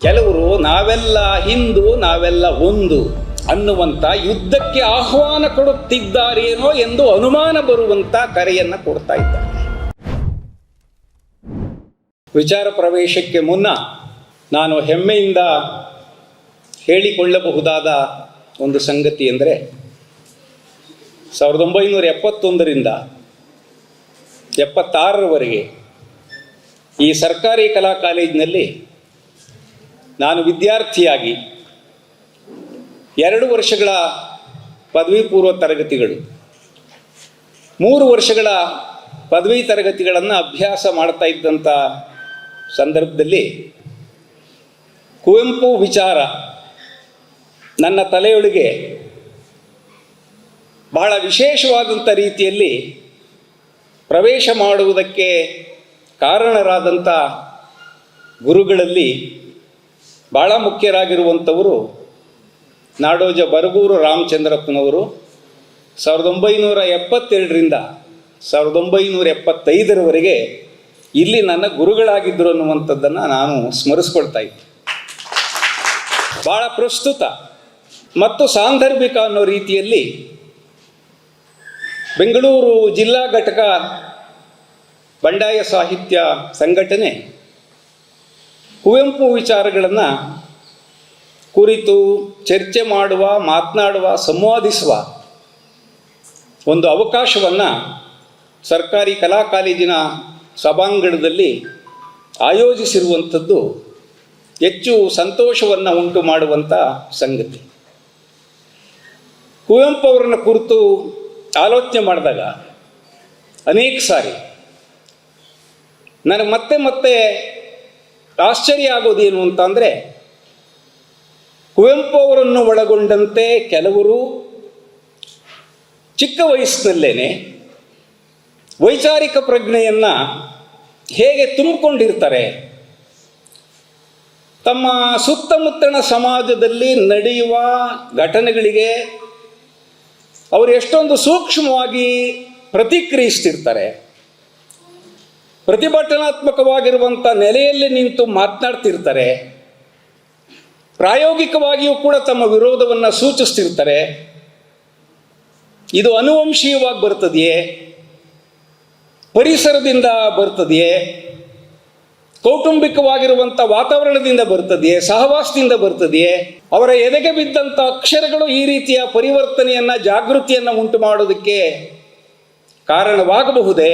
ಕೆಲವರು ನಾವೆಲ್ಲ ಹಿಂದೂ, ನಾವೆಲ್ಲ ಒಂದು ಅನ್ನುವಂಥ ಯುದ್ಧಕ್ಕೆ ಆಹ್ವಾನ ಕೊಡುತ್ತಿದ್ದಾರೇನೋ ಎಂದು ಅನುಮಾನ ಬರುವಂತ ಕರೆಯನ್ನ ಕೊಡ್ತಾ ಇದ್ದಾರೆ. ವಿಚಾರ ಪ್ರವೇಶಕ್ಕೆ ಮುನ್ನ ನಾನು ಹೆಮ್ಮೆಯಿಂದ ಹೇಳಿಕೊಳ್ಳಬಹುದಾದ ಒಂದು ಸಂಗತಿ ಅಂದರೆ ಸಾವಿರದ ಒಂಬೈನೂರ ಎಪ್ಪತ್ತೊಂದರಿಂದ ಎಪ್ಪತ್ತಾರರವರೆಗೆ ಈ ಸರ್ಕಾರಿ ಕಲಾ ಕಾಲೇಜಿನಲ್ಲಿ ನಾನು ವಿದ್ಯಾರ್ಥಿಯಾಗಿ ಎರಡು ವರ್ಷಗಳ ಪದವಿ ಪೂರ್ವ ತರಗತಿಗಳು, ಮೂರು ವರ್ಷಗಳ ಪದವಿ ತರಗತಿಗಳನ್ನು ಅಭ್ಯಾಸ ಮಾಡ್ತಾ ಇದ್ದಂಥ ಸಂದರ್ಭದಲ್ಲಿ ಕುವೆಂಪು ವಿಚಾರ ನನ್ನ ತಲೆಯೊಳಗೆ ಬಹಳ ವಿಶೇಷವಾದಂಥ ರೀತಿಯಲ್ಲಿ ಪ್ರವೇಶ ಮಾಡುವುದಕ್ಕೆ ಕಾರಣರಾದಂಥ ಗುರುಗಳಲ್ಲಿ ಭಾಳ ಮುಖ್ಯರಾಗಿರುವಂಥವರು ನಾಡೋಜ ಬರಗೂರು ರಾಮಚಂದ್ರಪ್ಪನವರು. ಸಾವಿರದ ಒಂಬೈನೂರ ಎಪ್ಪತ್ತೆರಡರಿಂದ ಸಾವಿರದ ಒಂಬೈನೂರ ಎಪ್ಪತ್ತೈದರವರೆಗೆ ಇಲ್ಲಿ ನನ್ನ ಗುರುಗಳಾಗಿದ್ದರು ಅನ್ನುವಂಥದ್ದನ್ನು ನಾನು ಸ್ಮರಿಸ್ಕೊಳ್ತಾ ಇದ್ದೆ. ಭಾಳ ಪ್ರಸ್ತುತ ಮತ್ತು ಸಾಂದರ್ಭಿಕ ಅನ್ನೋ ರೀತಿಯಲ್ಲಿ ಬೆಂಗಳೂರು ಜಿಲ್ಲಾ ಘಟಕ ಬಂಡಾಯ ಸಾಹಿತ್ಯ ಸಂಘಟನೆ ಕುವೆಂಪು ವಿಚಾರಗಳನ್ನು ಕುರಿತು ಚರ್ಚೆ ಮಾಡುವ, ಮಾತನಾಡುವ, ಸಂವಾದಿಸುವ ಒಂದು ಅವಕಾಶವನ್ನು ಸರ್ಕಾರಿ ಕಲಾ ಕಾಲೇಜಿನ ಸಭಾಂಗಣದಲ್ಲಿ ಆಯೋಜಿಸಿರುವಂಥದ್ದು ಹೆಚ್ಚು ಸಂತೋಷವನ್ನು ಉಂಟು ಮಾಡುವಂಥ ಸಂಗತಿ. ಕುವೆಂಪು ಅವರನ್ನು ಕುರಿತು ಆಲೋಚನೆ ಮಾಡಿದಾಗ ಅನೇಕ ಸಾರಿ, ನನಗೆ ಮತ್ತೆ ಮತ್ತೆ ಆಶ್ಚರ್ಯ ಆಗೋದೇನು ಅಂತಂದರೆ ಕುವೆಂಪು ಅವರನ್ನು ಒಳಗೊಂಡಂತೆ ಕೆಲವರು ಚಿಕ್ಕ ವಯಸ್ಸಿನಲ್ಲೇನೆ ವೈಚಾರಿಕ ಪ್ರಜ್ಞೆಯನ್ನು ಹೇಗೆ ತುಂಬಿಕೊಂಡಿರ್ತಾರೆ, ತಮ್ಮ ಸುತ್ತಮುತ್ತಣ ಸಮಾಜದಲ್ಲಿ ನಡೆಯುವ ಘಟನೆಗಳಿಗೆ ಅವರು ಎಷ್ಟೊಂದು ಸೂಕ್ಷ್ಮವಾಗಿ ಪ್ರತಿಕ್ರಿಯಿಸ್ತಿರ್ತಾರೆ. ಪ್ರತಿಭಟನಾತ್ಮಕವಾಗಿರುವಂಥ ನೆಲೆಯಲ್ಲಿ ನಿಂತು ಮಾತನಾಡ್ತಿರ್ತಾರೆ. ಪ್ರಾಯೋಗಿಕವಾಗಿಯೂ ಕೂಡ ತಮ್ಮ ವಿರೋಧವನ್ನು ಸೂಚಿಸ್ತಿರ್ತಾರೆ. ಇದು ಅನುವಂಶೀಯವಾಗಿ ಬರ್ತದೆಯೇ? ಪರಿಸರದಿಂದ ಬರ್ತದೆಯೇ? ಕೌಟುಂಬಿಕವಾಗಿರುವಂಥ ವಾತಾವರಣದಿಂದ ಬರ್ತದೆಯೇ? ಸಹವಾಸದಿಂದ ಬರ್ತದೆಯೇ? ಅವರ ಎದೆಗೆ ಬಿದ್ದಂಥ ಅಕ್ಷರಗಳು ಈ ರೀತಿಯ ಪರಿವರ್ತನೆಯನ್ನು, ಜಾಗೃತಿಯನ್ನು ಉಂಟು ಮಾಡೋದಕ್ಕೆ ಕಾರಣವಾಗಬಹುದೇ?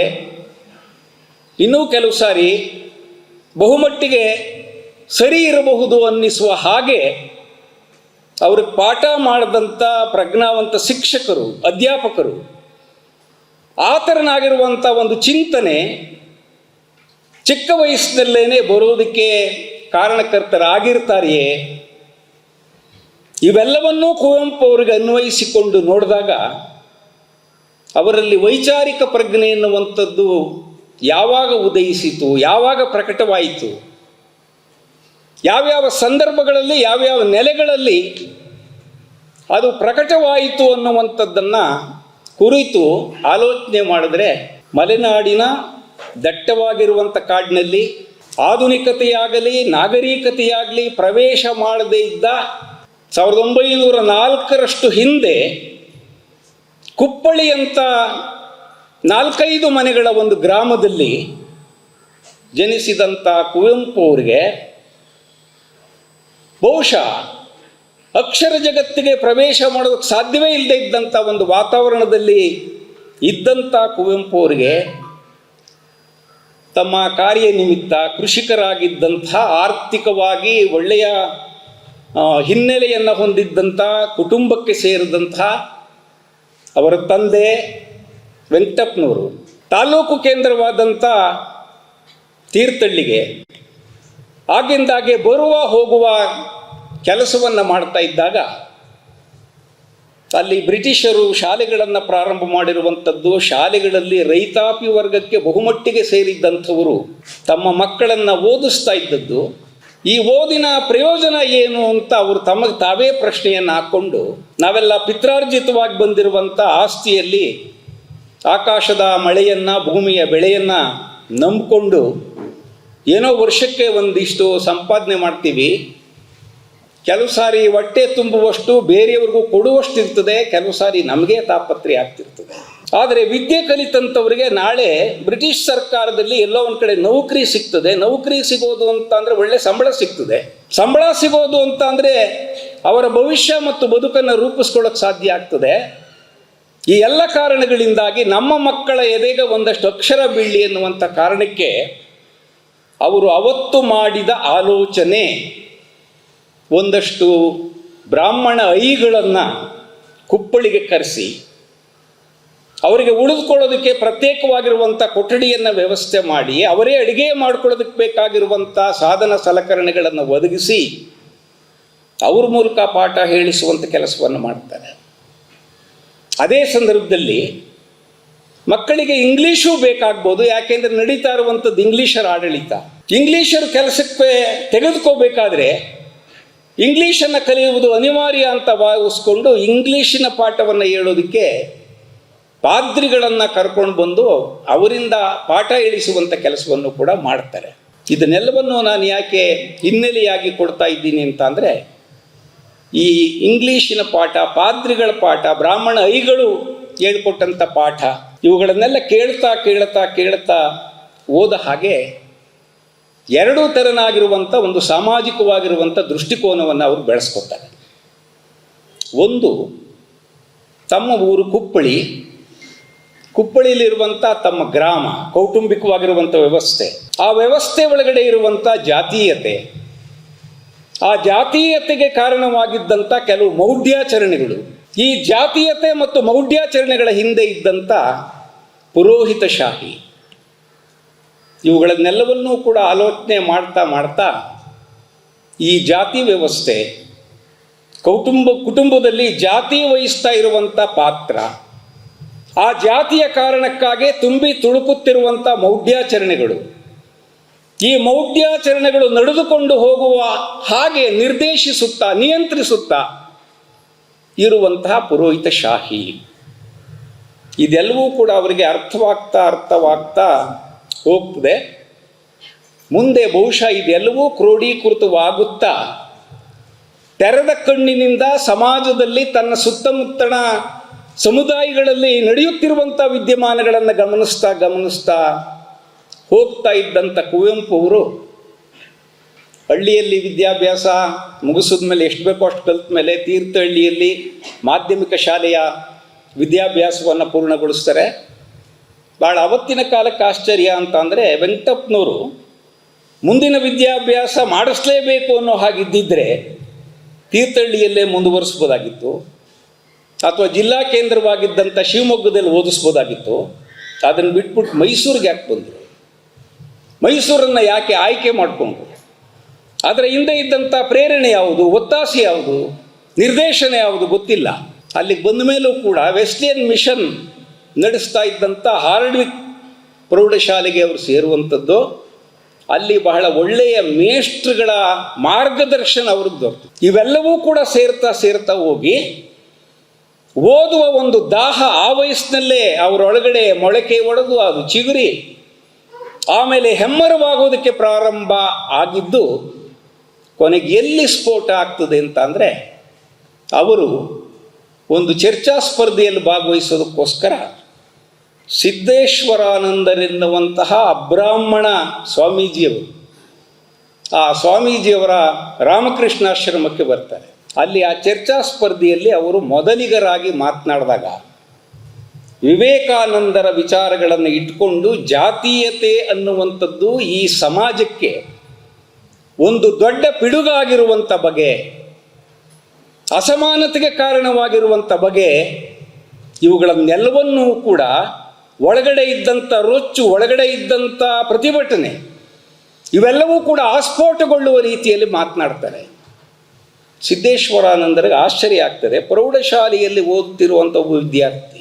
ಇನ್ನೂ ಕೆಲವು ಸಾರಿ ಬಹುಮಟ್ಟಿಗೆ ಸರಿ ಇರಬಹುದು ಅನ್ನಿಸುವ ಹಾಗೆ ಅವ್ರಿಗೆ ಪಾಠ ಮಾಡಿದಂಥ ಪ್ರಜ್ಞಾವಂತ ಶಿಕ್ಷಕರು, ಅಧ್ಯಾಪಕರು ಆತರನಾಗಿರುವಂಥ ಒಂದು ಚಿಂತನೆ ಚಿಕ್ಕ ವಯಸ್ಸಿನಲ್ಲೇನೆ ಬರೋದಕ್ಕೆ ಕಾರಣಕರ್ತರಾಗಿರ್ತಾರೆಯೇ? ಇವೆಲ್ಲವನ್ನೂ ಕುವೆಂಪು ಅವರಿಗೆ ಅನ್ವಯಿಸಿಕೊಂಡು ನೋಡಿದಾಗ ಅವರಲ್ಲಿ ವೈಚಾರಿಕ ಪ್ರಜ್ಞೆ ಎನ್ನುವಂಥದ್ದು ಯಾವಾಗ ಉದಯಿಸಿತು, ಯಾವಾಗ ಪ್ರಕಟವಾಯಿತು, ಯಾವ್ಯಾವ ಸಂದರ್ಭಗಳಲ್ಲಿ, ಯಾವ್ಯಾವ ನೆಲೆಗಳಲ್ಲಿ ಅದು ಪ್ರಕಟವಾಯಿತು ಅನ್ನುವಂಥದ್ದನ್ನು ಕುರಿತು ಆಲೋಚನೆ ಮಾಡಿದ್ರೆ ಮಲೆನಾಡಿನ ದಟ್ಟವಾಗಿರುವಂಥ ಕಾಡಿನಲ್ಲಿ ಆಧುನಿಕತೆಯಾಗಲಿ, ನಾಗರಿಕತೆಯಾಗಲಿ ಪ್ರವೇಶ ಮಾಡದೇ ಇದ್ದ ಸಾವಿರದ ಒಂಬೈನೂರ ನಾಲ್ಕರಷ್ಟು ಹಿಂದೆ ಕುಪ್ಪಳಿ ಅಂತ ನಾಲ್ಕೈದು ಮನೆಗಳ ಒಂದು ಗ್ರಾಮದಲ್ಲಿ ಜನಿಸಿದಂಥ ಕುವೆಂಪು ಅವರಿಗೆ ಬಹುಶಃ ಅಕ್ಷರ ಜಗತ್ತಿಗೆ ಪ್ರವೇಶ ಮಾಡೋದಕ್ಕೆ ಸಾಧ್ಯವೇ ಇಲ್ಲದೆ ಇದ್ದಂಥ ಒಂದು ವಾತಾವರಣದಲ್ಲಿ ಇದ್ದಂಥ ಕುವೆಂಪು ಅವರಿಗೆ ತಮ್ಮ ಕಾರ್ಯ ನಿಮಿತ್ತ ಕೃಷಿಕರಾಗಿದ್ದಂಥ ಆರ್ಥಿಕವಾಗಿ ಒಳ್ಳೆಯ ಹಿನ್ನೆಲೆಯನ್ನು ಹೊಂದಿದ್ದಂಥ ಕುಟುಂಬಕ್ಕೆ ಸೇರಿದಂಥ ಅವರ ತಂದೆ ವೆಂಕಟಪ್ಪನವರು, ತಾಲೂಕು ಕೇಂದ್ರವಾದಂಥ ತೀರ್ಥಳ್ಳಿಗೆ ಆಗಿಂದಾಗೆ ಬರುವ ಹೋಗುವ ಕೆಲಸವನ್ನು ಮಾಡ್ತಾ ಇದ್ದಾಗ ಅಲ್ಲಿ ಬ್ರಿಟಿಷರು ಶಾಲೆಗಳನ್ನು ಪ್ರಾರಂಭ ಮಾಡಿರುವಂಥದ್ದು, ಶಾಲೆಗಳಲ್ಲಿ ರೈತಾಪಿ ವರ್ಗಕ್ಕೆ ಬಹುಮಟ್ಟಿಗೆ ಸೇರಿದ್ದಂಥವರು ತಮ್ಮ ಮಕ್ಕಳನ್ನು ಓದಿಸ್ತಾ ಇದ್ದದ್ದು. ಈ ಓದಿನ ಪ್ರಯೋಜನ ಏನು ಅಂತ ಅವರು ತಮಗೆ ತಾವೇ ಪ್ರಶ್ನೆಯನ್ನು ಹಾಕ್ಕೊಂಡು ನಾವೆಲ್ಲ ಪಿತ್ರಾರ್ಜಿತವಾಗಿ ಬಂದಿರುವಂಥ ಆಸ್ತಿಯಲ್ಲಿ ಆಕಾಶದ ಮಳೆಯನ್ನು, ಭೂಮಿಯ ಬೆಳೆಯನ್ನು ನಂಬಿಕೊಂಡು ಏನೋ ವರ್ಷಕ್ಕೆ ಒಂದಿಷ್ಟು ಸಂಪಾದನೆ ಮಾಡ್ತೀವಿ. ಕೆಲವು ಸಾರಿ ಹೊಟ್ಟೆ ತುಂಬುವಷ್ಟು ಬೇರೆಯವ್ರಿಗೂ ಕೊಡುವಷ್ಟು ಇರ್ತದೆ, ಕೆಲವು ಸಾರಿ ನಮಗೆ ತಾಪತ್ರೆ ಆಗ್ತಿರ್ತದೆ. ಆದರೆ ವಿದ್ಯೆ ಕಲಿತಂಥವ್ರಿಗೆ ನಾಳೆ ಬ್ರಿಟಿಷ್ ಸರ್ಕಾರದಲ್ಲಿ ಎಲ್ಲೋ ಒಂದು ಕಡೆ ನೌಕರಿ ಸಿಗ್ತದೆ. ನೌಕರಿ ಸಿಗೋದು ಅಂತ ಅಂದರೆ ಒಳ್ಳೆ ಸಂಬಳ ಸಿಗ್ತದೆ. ಸಂಬಳ ಸಿಗೋದು ಅಂತ ಅವರ ಭವಿಷ್ಯ ಮತ್ತು ಬದುಕನ್ನು ರೂಪಿಸ್ಕೊಳ್ಳೋಕೆ ಸಾಧ್ಯ ಆಗ್ತದೆ. ಈ ಎಲ್ಲ ಕಾರಣಗಳಿಂದಾಗಿ ನಮ್ಮ ಮಕ್ಕಳ ಎದೆಗೆ ಒಂದಷ್ಟು ಅಕ್ಷರ ಬೀಳಿ ಎನ್ನುವಂಥ ಕಾರಣಕ್ಕೆ ಅವರು ಅವತ್ತು ಮಾಡಿದ ಆಲೋಚನೆ ಒಂದಷ್ಟು ಬ್ರಾಹ್ಮಣ ಐಗಳನ್ನು ಕುಪ್ಪಳಿಗೆ ಕರೆಸಿ, ಅವರಿಗೆ ಉಳಿದುಕೊಳ್ಳೋದಕ್ಕೆ ಪ್ರತ್ಯೇಕವಾಗಿರುವಂಥ ಕೊಠಡಿಯನ್ನು ವ್ಯವಸ್ಥೆ ಮಾಡಿ, ಅವರೇ ಅಡುಗೆ ಮಾಡ್ಕೊಳ್ಳೋದಕ್ಕೆ ಬೇಕಾಗಿರುವಂಥ ಸಾಧನ ಸಲಕರಣೆಗಳನ್ನು ಒದಗಿಸಿ, ಅವ್ರ ಮೂಲಕ ಪಾಠ ಹೇಳಿಸುವಂಥ ಕೆಲಸವನ್ನು ಮಾಡ್ತಾರೆ. ಅದೇ ಸಂದರ್ಭದಲ್ಲಿ ಮಕ್ಕಳಿಗೆ ಇಂಗ್ಲೀಷು ಬೇಕಾಗ್ಬೋದು, ಯಾಕೆಂದರೆ ನಡೀತಾ ಇರುವಂಥದ್ದು ಇಂಗ್ಲೀಷರ ಆಡಳಿತ. ಇಂಗ್ಲೀಷರು ಕೆಲಸಕ್ಕೆ ತೆಗೆದುಕೋಬೇಕಾದ್ರೆ ಇಂಗ್ಲೀಷನ್ನು ಕಲಿಯುವುದು ಅನಿವಾರ್ಯ ಅಂತ ಭಾವಿಸ್ಕೊಂಡು ಇಂಗ್ಲೀಷಿನ ಪಾಠವನ್ನು ಹೇಳೋದಕ್ಕೆ ಪಾದ್ರಿಗಳನ್ನು ಕರ್ಕೊಂಡು ಬಂದು ಅವರಿಂದ ಪಾಠ ಇಳಿಸುವಂಥ ಕೆಲಸವನ್ನು ಕೂಡ ಮಾಡ್ತಾರೆ. ಇದನ್ನೆಲ್ಲವನ್ನು ನಾನು ಯಾಕೆ ಹಿನ್ನೆಲೆಯಾಗಿ ಕೊಡ್ತಾ ಇದ್ದೀನಿ ಅಂತ ಅಂದರೆ ಈ ಇಂಗ್ಲೀಷಿನ ಪಾಠ, ಪಾದ್ರಿಗಳ ಪಾಠ, ಬ್ರಾಹ್ಮಣ ಐಗಳು ಹೇಳ್ಕೊಟ್ಟಂಥ ಪಾಠ, ಇವುಗಳನ್ನೆಲ್ಲ ಕೇಳ್ತಾ ಕೇಳ್ತಾ ಕೇಳ್ತಾ ಓದ ಹಾಗೆ ಎರಡೂ ಥರನಾಗಿರುವಂಥ ಒಂದು ಸಾಮಾಜಿಕವಾಗಿರುವಂಥ ದೃಷ್ಟಿಕೋನವನ್ನು ಅವರು ಬೆಳೆಸ್ಕೊತಾರೆ ಒಂದು, ತಮ್ಮ ಊರು ಕುಪ್ಪಳಿ ಕುಪ್ಪಳಿಯಲ್ಲಿರುವಂಥ ತಮ್ಮ ಗ್ರಾಮ ಕೌಟುಂಬಿಕವಾಗಿರುವಂಥ ವ್ಯವಸ್ಥೆ, ಆ ವ್ಯವಸ್ಥೆ ಒಳಗಡೆ ಇರುವಂಥ ಜಾತೀಯತೆ ಆ ಜಾತೀಯತೆಗೆ ಕಾರಣವಾಗಿದ್ದಂಥ ಕೆಲವು ಮೌಢ್ಯಾಚರಣೆಗಳು. ಈ ಜಾತೀಯತೆ ಮತ್ತು ಮೌಢ್ಯಾಚರಣೆಗಳ ಹಿಂದೆ ಇದ್ದಂಥ ಪುರೋಹಿತಶಾಹಿ. ಇವುಗಳನ್ನೆಲ್ಲವನ್ನೂ ಕೂಡ ಆಲೋಚನೆ ಮಾಡ್ತಾ ಮಾಡ್ತಾ ಈ ಜಾತಿ ವ್ಯವಸ್ಥೆ ಕೌಟುಂಬ, ಕುಟುಂಬದಲ್ಲಿ ಜಾತಿ ವಹಿಸ್ತಾ ಇರುವಂಥ ಪಾತ್ರ. ಆ ಜಾತಿಯ ಕಾರಣಕ್ಕಾಗಿ ತುಂಬಿ ತುಳುಕುತ್ತಿರುವಂಥ ಮೌಢ್ಯಾಚರಣೆಗಳು. ಈ ಮೌಢ್ಯಾಚರಣೆಗಳು ನಡೆದುಕೊಂಡು ಹೋಗುವ ಹಾಗೆ ನಿರ್ದೇಶಿಸುತ್ತಾ, ನಿಯಂತ್ರಿಸುತ್ತಾ ಇರುವಂತಹ ಪುರೋಹಿತ ಶಾಹಿ. ಇದೆಲ್ಲವೂ ಕೂಡ ಅವರಿಗೆ ಅರ್ಥವಾಗ್ತಾ ಅರ್ಥವಾಗ್ತಾ ಹೋಗ್ತದೆ. ಮುಂದೆ ಬಹುಶಃ ಇದೆಲ್ಲವೂ ಕ್ರೋಢೀಕೃತವಾಗುತ್ತಾ, ತೆರೆದ ಕಣ್ಣಿನಿಂದ ಸಮಾಜದಲ್ಲಿ ತನ್ನ ಸುತ್ತಮುತ್ತಣ ಸಮುದಾಯಗಳಲ್ಲಿ ನಡೆಯುತ್ತಿರುವಂಥ ವಿದ್ಯಮಾನಗಳನ್ನು ಗಮನಿಸ್ತಾ ಗಮನಿಸ್ತಾ ಹೋಗ್ತಾ ಇದ್ದಂಥ ಕುವೆಂಪು ಅವರು ಹಳ್ಳಿಯಲ್ಲಿ ವಿದ್ಯಾಭ್ಯಾಸ ಮುಗಿಸಿದ ಮೇಲೆ ಎಷ್ಟು ಬೇಕೋ ಅಷ್ಟು ಕಲಿತ ಮೇಲೆ ತೀರ್ಥಹಳ್ಳಿಯಲ್ಲಿ ಮಾಧ್ಯಮಿಕ ಶಾಲೆಯ ವಿದ್ಯಾಭ್ಯಾಸವನ್ನು ಪೂರ್ಣಗೊಳಿಸ್ತಾರೆ. ಭಾಳ ಅವತ್ತಿನ ಕಾಲಕ್ಕೆ ಆಶ್ಚರ್ಯ ಅಂತ ಅಂದರೆ ವೆಂಕಟಪ್ಪನವರು ಮುಂದಿನ ವಿದ್ಯಾಭ್ಯಾಸ ಮಾಡಿಸ್ಲೇಬೇಕು ಅನ್ನೋ ಹಾಗಿದ್ದಿದ್ದರೆ ತೀರ್ಥಹಳ್ಳಿಯಲ್ಲೇ ಮುಂದುವರಿಸ್ಬೋದಾಗಿತ್ತು. ಅಥವಾ ಜಿಲ್ಲಾ ಕೇಂದ್ರವಾಗಿದ್ದಂಥ ಶಿವಮೊಗ್ಗದಲ್ಲಿ ಓದಿಸ್ಬೋದಾಗಿತ್ತು. ಅದನ್ನು ಬಿಟ್ಬಿಟ್ಟು ಮೈಸೂರಿಗೆ ಯಾಕೆ ಬಂದರು? ಮೈಸೂರನ್ನು ಯಾಕೆ ಆಯ್ಕೆ ಮಾಡಿಕೊಂಡು? ಅದರ ಹಿಂದೆ ಇದ್ದಂಥ ಪ್ರೇರಣೆ ಯಾವುದು? ಒತ್ತಾಸೆ ಯಾವುದು? ನಿರ್ದೇಶನ ಯಾವುದು ಗೊತ್ತಿಲ್ಲ. ಅಲ್ಲಿಗೆ ಬಂದ ಮೇಲೂ ಕೂಡ ವೆಸ್ಟಿಯನ್ ಮಿಷನ್ ನಡೆಸ್ತಾ ಇದ್ದಂಥ ಹಾರ್ಡ್ವಿಕ್ ಪ್ರೌಢಶಾಲೆಗೆ ಅವರು ಸೇರುವಂಥದ್ದು, ಅಲ್ಲಿ ಬಹಳ ಒಳ್ಳೆಯ ಮೇಷ್ಟ್ರುಗಳ ಮಾರ್ಗದರ್ಶನ ಅವ್ರಿಗೆ ದೊರೆತು. ಇವೆಲ್ಲವೂ ಕೂಡ ಸೇರ್ತಾ ಸೇರ್ತಾ ಹೋಗಿ, ಓದುವ ಒಂದು ದಾಹ ಆ ವಯಸ್ಸಿನಲ್ಲೇ ಅವರೊಳಗಡೆ ಮೊಳಕೆ ಒಡೆದು ಅದು ಚಿಗುರಿ. ಆಮೇಲೆ ಹೆಮ್ಮರವಾಗೋದಕ್ಕೆ ಪ್ರಾರಂಭ ಆಗಿದ್ದು ಕೊನೆಗೆ ಎಲ್ಲಿ ಸ್ಫೋಟ ಆಗ್ತದೆ ಅಂತ ಅಂದರೆ ಅವರು ಒಂದು ಚರ್ಚಾ ಸ್ಪರ್ಧೆಯಲ್ಲಿ ಭಾಗವಹಿಸೋದಕ್ಕೋಸ್ಕರ ಸಿದ್ದೇಶ್ವರಾನಂದರೆನ್ನುವಂತಹ ಅಬ್ರಾಹ್ಮಣ ಸ್ವಾಮೀಜಿಯವರು, ಆ ಸ್ವಾಮೀಜಿಯವರ ರಾಮಕೃಷ್ಣಾಶ್ರಮಕ್ಕೆ ಬರ್ತಾರೆ. ಅಲ್ಲಿ ಆ ಚರ್ಚಾ ಸ್ಪರ್ಧೆಯಲ್ಲಿ ಅವರು ಮೊದಲಿಗರಾಗಿ ಮಾತನಾಡಿದಾಗ ವಿವೇಕಾನಂದರ ವಿಚಾರಗಳನ್ನು ಇಟ್ಕೊಂಡು ಜಾತೀಯತೆ ಅನ್ನುವಂಥದ್ದು ಈ ಸಮಾಜಕ್ಕೆ ಒಂದು ದೊಡ್ಡ ಪಿಡುಗಾಗಿರುವಂಥ ಬಗೆ, ಅಸಮಾನತೆಗೆ ಕಾರಣವಾಗಿರುವಂಥ ಬಗೆ, ಇವುಗಳನ್ನೆಲ್ಲವನ್ನೂ ಕೂಡ ಒಳಗಡೆ ಇದ್ದಂಥ ರೊಚ್ಚು, ಒಳಗಡೆ ಇದ್ದಂಥ ಪ್ರತಿಭಟನೆ, ಇವೆಲ್ಲವೂ ಕೂಡ ಆಸ್ಫೋಟಗೊಳ್ಳುವ ರೀತಿಯಲ್ಲಿ ಮಾತನಾಡ್ತಾರೆ. ಸಿದ್ದೇಶ್ವರಾನಂದರಿಗೆ ಆಶ್ಚರ್ಯ ಆಗ್ತದೆ. ಪ್ರೌಢಶಾಲೆಯಲ್ಲಿ ಓದುತ್ತಿರುವಂಥ ಒಬ್ಬ ವಿದ್ಯಾರ್ಥಿ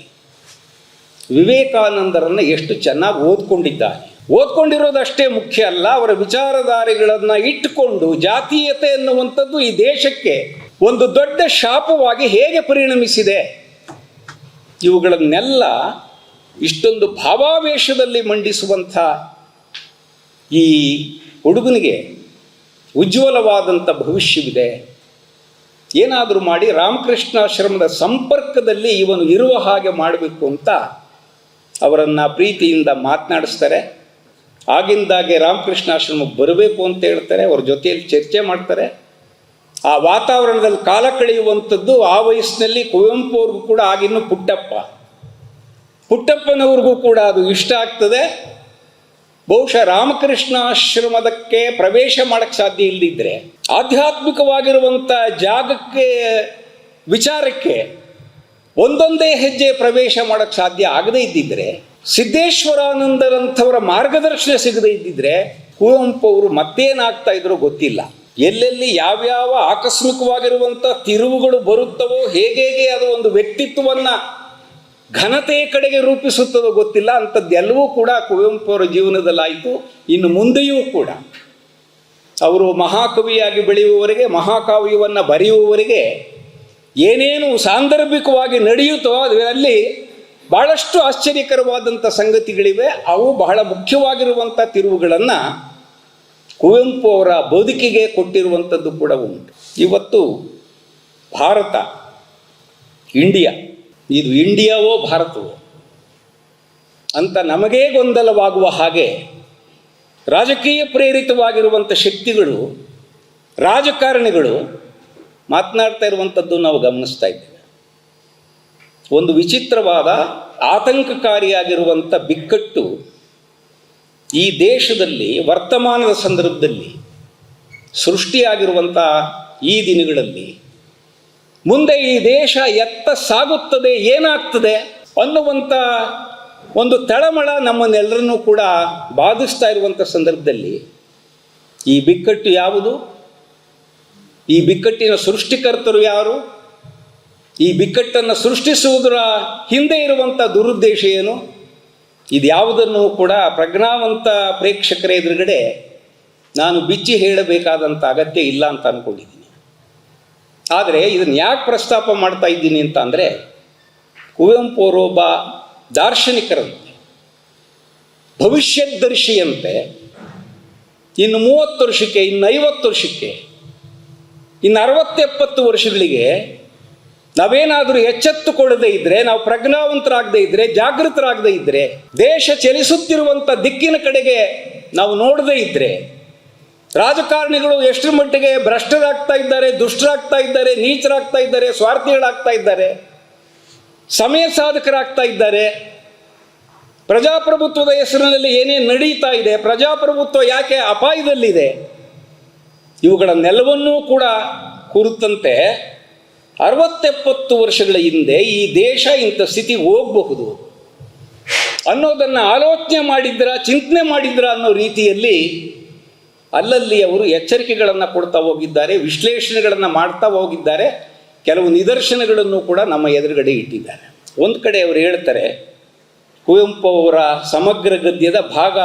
ವಿವೇಕಾನಂದರನ್ನು ಎಷ್ಟು ಚೆನ್ನಾಗಿ ಓದ್ಕೊಂಡಿದ್ದಾರೆ. ಓದ್ಕೊಂಡಿರೋದಷ್ಟೇ ಮುಖ್ಯ ಅಲ್ಲ, ಅವರ ವಿಚಾರಧಾರೆಗಳನ್ನು ಇಟ್ಟುಕೊಂಡು ಜಾತೀಯತೆ ಎನ್ನುವಂಥದ್ದು ಈ ದೇಶಕ್ಕೆ ಒಂದು ದೊಡ್ಡ ಶಾಪವಾಗಿ ಹೇಗೆ ಪರಿಣಮಿಸಿದೆ. ಇವುಗಳನ್ನೆಲ್ಲ ಇಷ್ಟೊಂದು ಭಾವಾವೇಶದಲ್ಲಿ ಮಂಡಿಸುವಂಥ ಈ ಹುಡುಗನಿಗೆ ಉಜ್ವಲವಾದಂಥ ಭವಿಷ್ಯವಿದೆ. ಏನಾದರೂ ಮಾಡಿ ರಾಮಕೃಷ್ಣಾಶ್ರಮದ ಸಂಪರ್ಕದಲ್ಲಿ ಇವನು ಇರುವ ಹಾಗೆ ಮಾಡಬೇಕು ಅಂತ ಅವರನ್ನು ಪ್ರೀತಿಯಿಂದ ಮಾತನಾಡಿಸ್ತಾರೆ. ಆಗಿಂದಾಗೆ ರಾಮಕೃಷ್ಣಾಶ್ರಮಕ್ಕೆ ಬರಬೇಕು ಅಂತ ಹೇಳ್ತಾರೆ. ಅವ್ರ ಜೊತೆಯಲ್ಲಿ ಚರ್ಚೆ ಮಾಡ್ತಾರೆ. ಆ ವಾತಾವರಣದಲ್ಲಿ ಕಾಲ ಕಳೆಯುವಂಥದ್ದು ಆ ವಯಸ್ಸಿನಲ್ಲಿ ಕುವೆಂಪು ಅವ್ರಿಗೂ ಕೂಡ ಆಗಿನ್ನು ಪುಟ್ಟಪ್ಪ. ಪುಟ್ಟಪ್ಪನವ್ರಿಗೂ ಕೂಡ ಅದು ಇಷ್ಟ ಆಗ್ತದೆ. ಬಹುಶಃ ರಾಮಕೃಷ್ಣ ಆಶ್ರಮದಕ್ಕೆ ಪ್ರವೇಶ ಮಾಡಕ್ಕೆ ಸಾಧ್ಯ ಇಲ್ಲದಿದ್ದರೆ ಆಧ್ಯಾತ್ಮಿಕವಾಗಿರುವಂಥ ಜಾಗಕ್ಕೆ, ವಿಚಾರಕ್ಕೆ ಒಂದೊಂದೇ ಹೆಜ್ಜೆ ಪ್ರವೇಶ ಮಾಡಕ್ಕೆ ಸಾಧ್ಯ ಆಗದೇ ಇದ್ದಿದ್ರೆ, ಸಿದ್ದೇಶ್ವರಾನಂದರಂಥವರ ಮಾರ್ಗದರ್ಶನ ಸಿಗದೇ ಇದ್ದಿದ್ರೆ ಕುವೆಂಪು ಅವರು ಮತ್ತೇನಾಗ್ತಾ ಇದ್ರು ಗೊತ್ತಿಲ್ಲ. ಎಲ್ಲೆಲ್ಲಿ ಯಾವ್ಯಾವ ಆಕಸ್ಮಿಕವಾಗಿರುವಂಥ ತಿರುವುಗಳು ಬರುತ್ತವೋ ಹೇಗೆ ಅದು ಒಂದು ವ್ಯಕ್ತಿತ್ವವನ್ನು ಘನತೆಯ ಕಡೆಗೆ ರೂಪಿಸುತ್ತದೋ ಗೊತ್ತಿಲ್ಲ. ಅಂಥದ್ದೆಲ್ಲವೂ ಕೂಡ ಕುವೆಂಪು ಅವರ ಜೀವನದಲ್ಲಾಯಿತು. ಇನ್ನು ಮುಂದೆಯೂ ಕೂಡ. ಅವರು ಮಹಾಕವಿಯಾಗಿ ಬೆಳೆಯುವವರೆಗೆ, ಮಹಾಕಾವ್ಯವನ್ನು ಬರೆಯುವವರೆಗೆ ಏನೇನು ಸಾಂದರ್ಭಿಕವಾಗಿ ನಡೆಯುತ್ತೋ ಅದರಲ್ಲಿ ಬಹಳಷ್ಟು ಆಶ್ಚರ್ಯಕರವಾದಂಥ ಸಂಗತಿಗಳಿವೆ. ಅವು ಬಹಳ ಮುಖ್ಯವಾಗಿರುವಂಥ ತಿರುವುಗಳನ್ನು ಕುವೆಂಪು ಅವರ ಬದುಕಿಗೆ ಕೊಟ್ಟಿರುವಂಥದ್ದು ಕೂಡ ಉಂಟು. ಇವತ್ತು ಭಾರತ, ಇಂಡಿಯಾ, ಇದು ಇಂಡಿಯಾವೋ ಭಾರತವೋ ಅಂತ ನಮಗೇ ಗೊಂದಲವಾಗುವ ಹಾಗೆ ರಾಜಕೀಯ ಪ್ರೇರಿತವಾಗಿರುವಂಥ ಶಕ್ತಿಗಳು, ರಾಜಕಾರಣಿಗಳು ಮಾತನಾಡ್ತಾ ಇರುವಂಥದ್ದು ನಾವು ಗಮನಿಸ್ತಾ ಇದ್ದೇವೆ. ಒಂದು ವಿಚಿತ್ರವಾದ ಆತಂಕಕಾರಿಯಾಗಿರುವಂಥ ಬಿಕ್ಕಟ್ಟು ಈ ದೇಶದಲ್ಲಿ, ವರ್ತಮಾನದ ಸಂದರ್ಭದಲ್ಲಿ ಸೃಷ್ಟಿಯಾಗಿರುವಂಥ ಈ ದಿನಗಳಲ್ಲಿ ಮುಂದೆ ಈ ದೇಶ ಎತ್ತ ಸಾಗುತ್ತದೆ, ಏನಾಗ್ತದೆ ಅನ್ನುವಂಥ ಒಂದು ತಳಮಳ ನಮ್ಮನ್ನೆಲ್ಲರನ್ನೂ ಕೂಡ ಬಾಧಿಸ್ತಾ ಇರುವಂಥ ಸಂದರ್ಭದಲ್ಲಿ ಈ ಬಿಕ್ಕಟ್ಟು ಯಾವುದು? ಈ ಬಿಕ್ಕಟ್ಟಿನ ಸೃಷ್ಟಿಕರ್ತರು ಯಾರು? ಈ ಬಿಕ್ಕಟ್ಟನ್ನು ಸೃಷ್ಟಿಸುವುದರ ಹಿಂದೆ ಇರುವಂಥ ದುರುದ್ದೇಶ ಏನು? ಇದ್ಯಾವುದನ್ನು ಕೂಡ ಪ್ರಜ್ಞಾವಂತ ಪ್ರೇಕ್ಷಕರ ಎದುರುಗಡೆ ನಾನು ಬಿಚ್ಚಿ ಹೇಳಬೇಕಾದಂಥ ಅಗತ್ಯ ಇಲ್ಲ ಅಂತ ಅಂದ್ಕೊಂಡಿದ್ದೀನಿ ಆದರೆ ಇದನ್ನು ಯಾಕೆ ಪ್ರಸ್ತಾಪ ಮಾಡ್ತಾ ಇದ್ದೀನಿ ಅಂತ ಅಂದರೆ ಕುವೆಂಪು ಅವರು ಒಬ್ಬ ದಾರ್ಶನಿಕರಂತೆ ಭವಿಷ್ಯದರ್ಶಿಯಂತೆ ಇನ್ನು ಮೂವತ್ತು ವರ್ಷಕ್ಕೆ, ಇನ್ನು ಐವತ್ತು ವರ್ಷಕ್ಕೆ ಇನ್ನು ಅರವತ್ತೆಪ್ಪತ್ತು ವರ್ಷಗಳಿಗೆ ನಾವೇನಾದರೂ ಎಚ್ಚೆತ್ತುಕೊಳ್ಳದೇ ಇದ್ದರೆ ನಾವು ಪ್ರಜ್ಞಾವಂತರಾಗದೇ ಇದ್ದರೆ ಜಾಗೃತರಾಗದೇ ಇದ್ದರೆ ದೇಶ ಚಲಿಸುತ್ತಿರುವಂಥ ದಿಕ್ಕಿನ ಕಡೆಗೆ ನಾವು ನೋಡದೇ ಇದ್ದರೆ ರಾಜಕಾರಣಿಗಳು ಎಷ್ಟರ ಮಟ್ಟಿಗೆ ಭ್ರಷ್ಟರಾಗ್ತಾ ಇದ್ದಾರೆ, ದುಷ್ಟರಾಗ್ತಾ ಇದ್ದಾರೆ, ನೀಚರಾಗ್ತಾ ಇದ್ದಾರೆ, ಸ್ವಾರ್ಥಿಗಳಾಗ್ತಾ ಇದ್ದಾರೆ, ಸಮಯ ಸಾಧಕರಾಗ್ತಾ ಇದ್ದಾರೆ, ಪ್ರಜಾಪ್ರಭುತ್ವದ ಹೆಸರಿನಲ್ಲಿ ಏನೇನು ನಡೀತಾ ಇದೆ, ಪ್ರಜಾಪ್ರಭುತ್ವ ಯಾಕೆ ಅಪಾಯದಲ್ಲಿದೆ ಇವುಗಳನ್ನೆಲ್ಲವನ್ನೂ ಕೂಡ ಕುರಿತಂತೆ ಅರವತ್ತೆಪ್ಪತ್ತು ವರ್ಷಗಳ ಹಿಂದೆ ಈ ದೇಶ ಇಂಥ ಸ್ಥಿತಿ ಹೋಗಬಹುದು. ಅನ್ನೋದನ್ನು ಆಲೋಚನೆ ಮಾಡಿದ್ರ, ಚಿಂತನೆ ಮಾಡಿದ್ರ ಅನ್ನೋ ರೀತಿಯಲ್ಲಿ ಅಲ್ಲಲ್ಲಿ ಅವರು ಎಚ್ಚರಿಕೆಗಳನ್ನು ಕೊಡ್ತಾ ಹೋಗಿದ್ದಾರೆ, ವಿಶ್ಲೇಷಣೆಗಳನ್ನು ಮಾಡ್ತಾ ಹೋಗಿದ್ದಾರೆ, ಕೆಲವು ನಿದರ್ಶನಗಳನ್ನು ಕೂಡ ನಮ್ಮ ಎದುರುಗಡೆ ಇಟ್ಟಿದ್ದಾರೆ. ಒಂದು ಕಡೆ ಅವರು ಹೇಳ್ತಾರೆ, ಕುವೆಂಪು ಅವರ ಸಮಗ್ರ ಗದ್ಯದ ಭಾಗ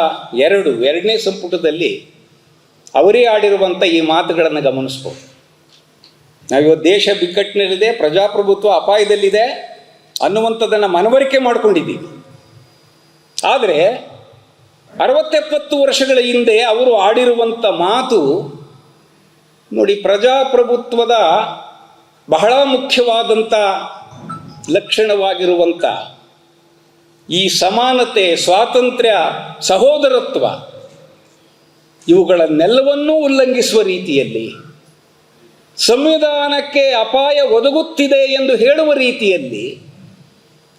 ಎರಡು, ಎರಡನೇ ಸಂಪುಟದಲ್ಲಿ ಅವರೇ ಆಡಿರುವಂಥ ಈ ಮಾತುಗಳನ್ನು ಗಮನಿಸ್ಬೋದು. ನಾವಿವತ್ತು ದೇಶ ಬಿಕ್ಕಟ್ಟಿನಲ್ಲಿದೆ, ಪ್ರಜಾಪ್ರಭುತ್ವ ಅಪಾಯದಲ್ಲಿದೆ ಅನ್ನುವಂಥದ್ದನ್ನು ಮನವರಿಕೆ ಮಾಡಿಕೊಂಡಿದ್ದೀವಿ. ಆದರೆ ಅರವತ್ತೆಪ್ಪತ್ತು ವರ್ಷಗಳ ಹಿಂದೆ ಅವರು ಆಡಿರುವಂಥ ಮಾತು ನೋಡಿ ಪ್ರಜಾಪ್ರಭುತ್ವದ ಬಹಳ ಮುಖ್ಯವಾದಂಥ ಲಕ್ಷಣವಾಗಿರುವಂಥ ಈ ಸಮಾನತೆ, ಸ್ವಾತಂತ್ರ್ಯ, ಸಹೋದರತ್ವ ಇವುಗಳನ್ನೆಲ್ಲವನ್ನೂ ಉಲ್ಲಂಘಿಸುವ ರೀತಿಯಲ್ಲಿ ಸಂವಿಧಾನಕ್ಕೆ ಅಪಾಯ ಒದಗುತ್ತಿದೆ ಎಂದು ಹೇಳುವ ರೀತಿಯಲ್ಲಿ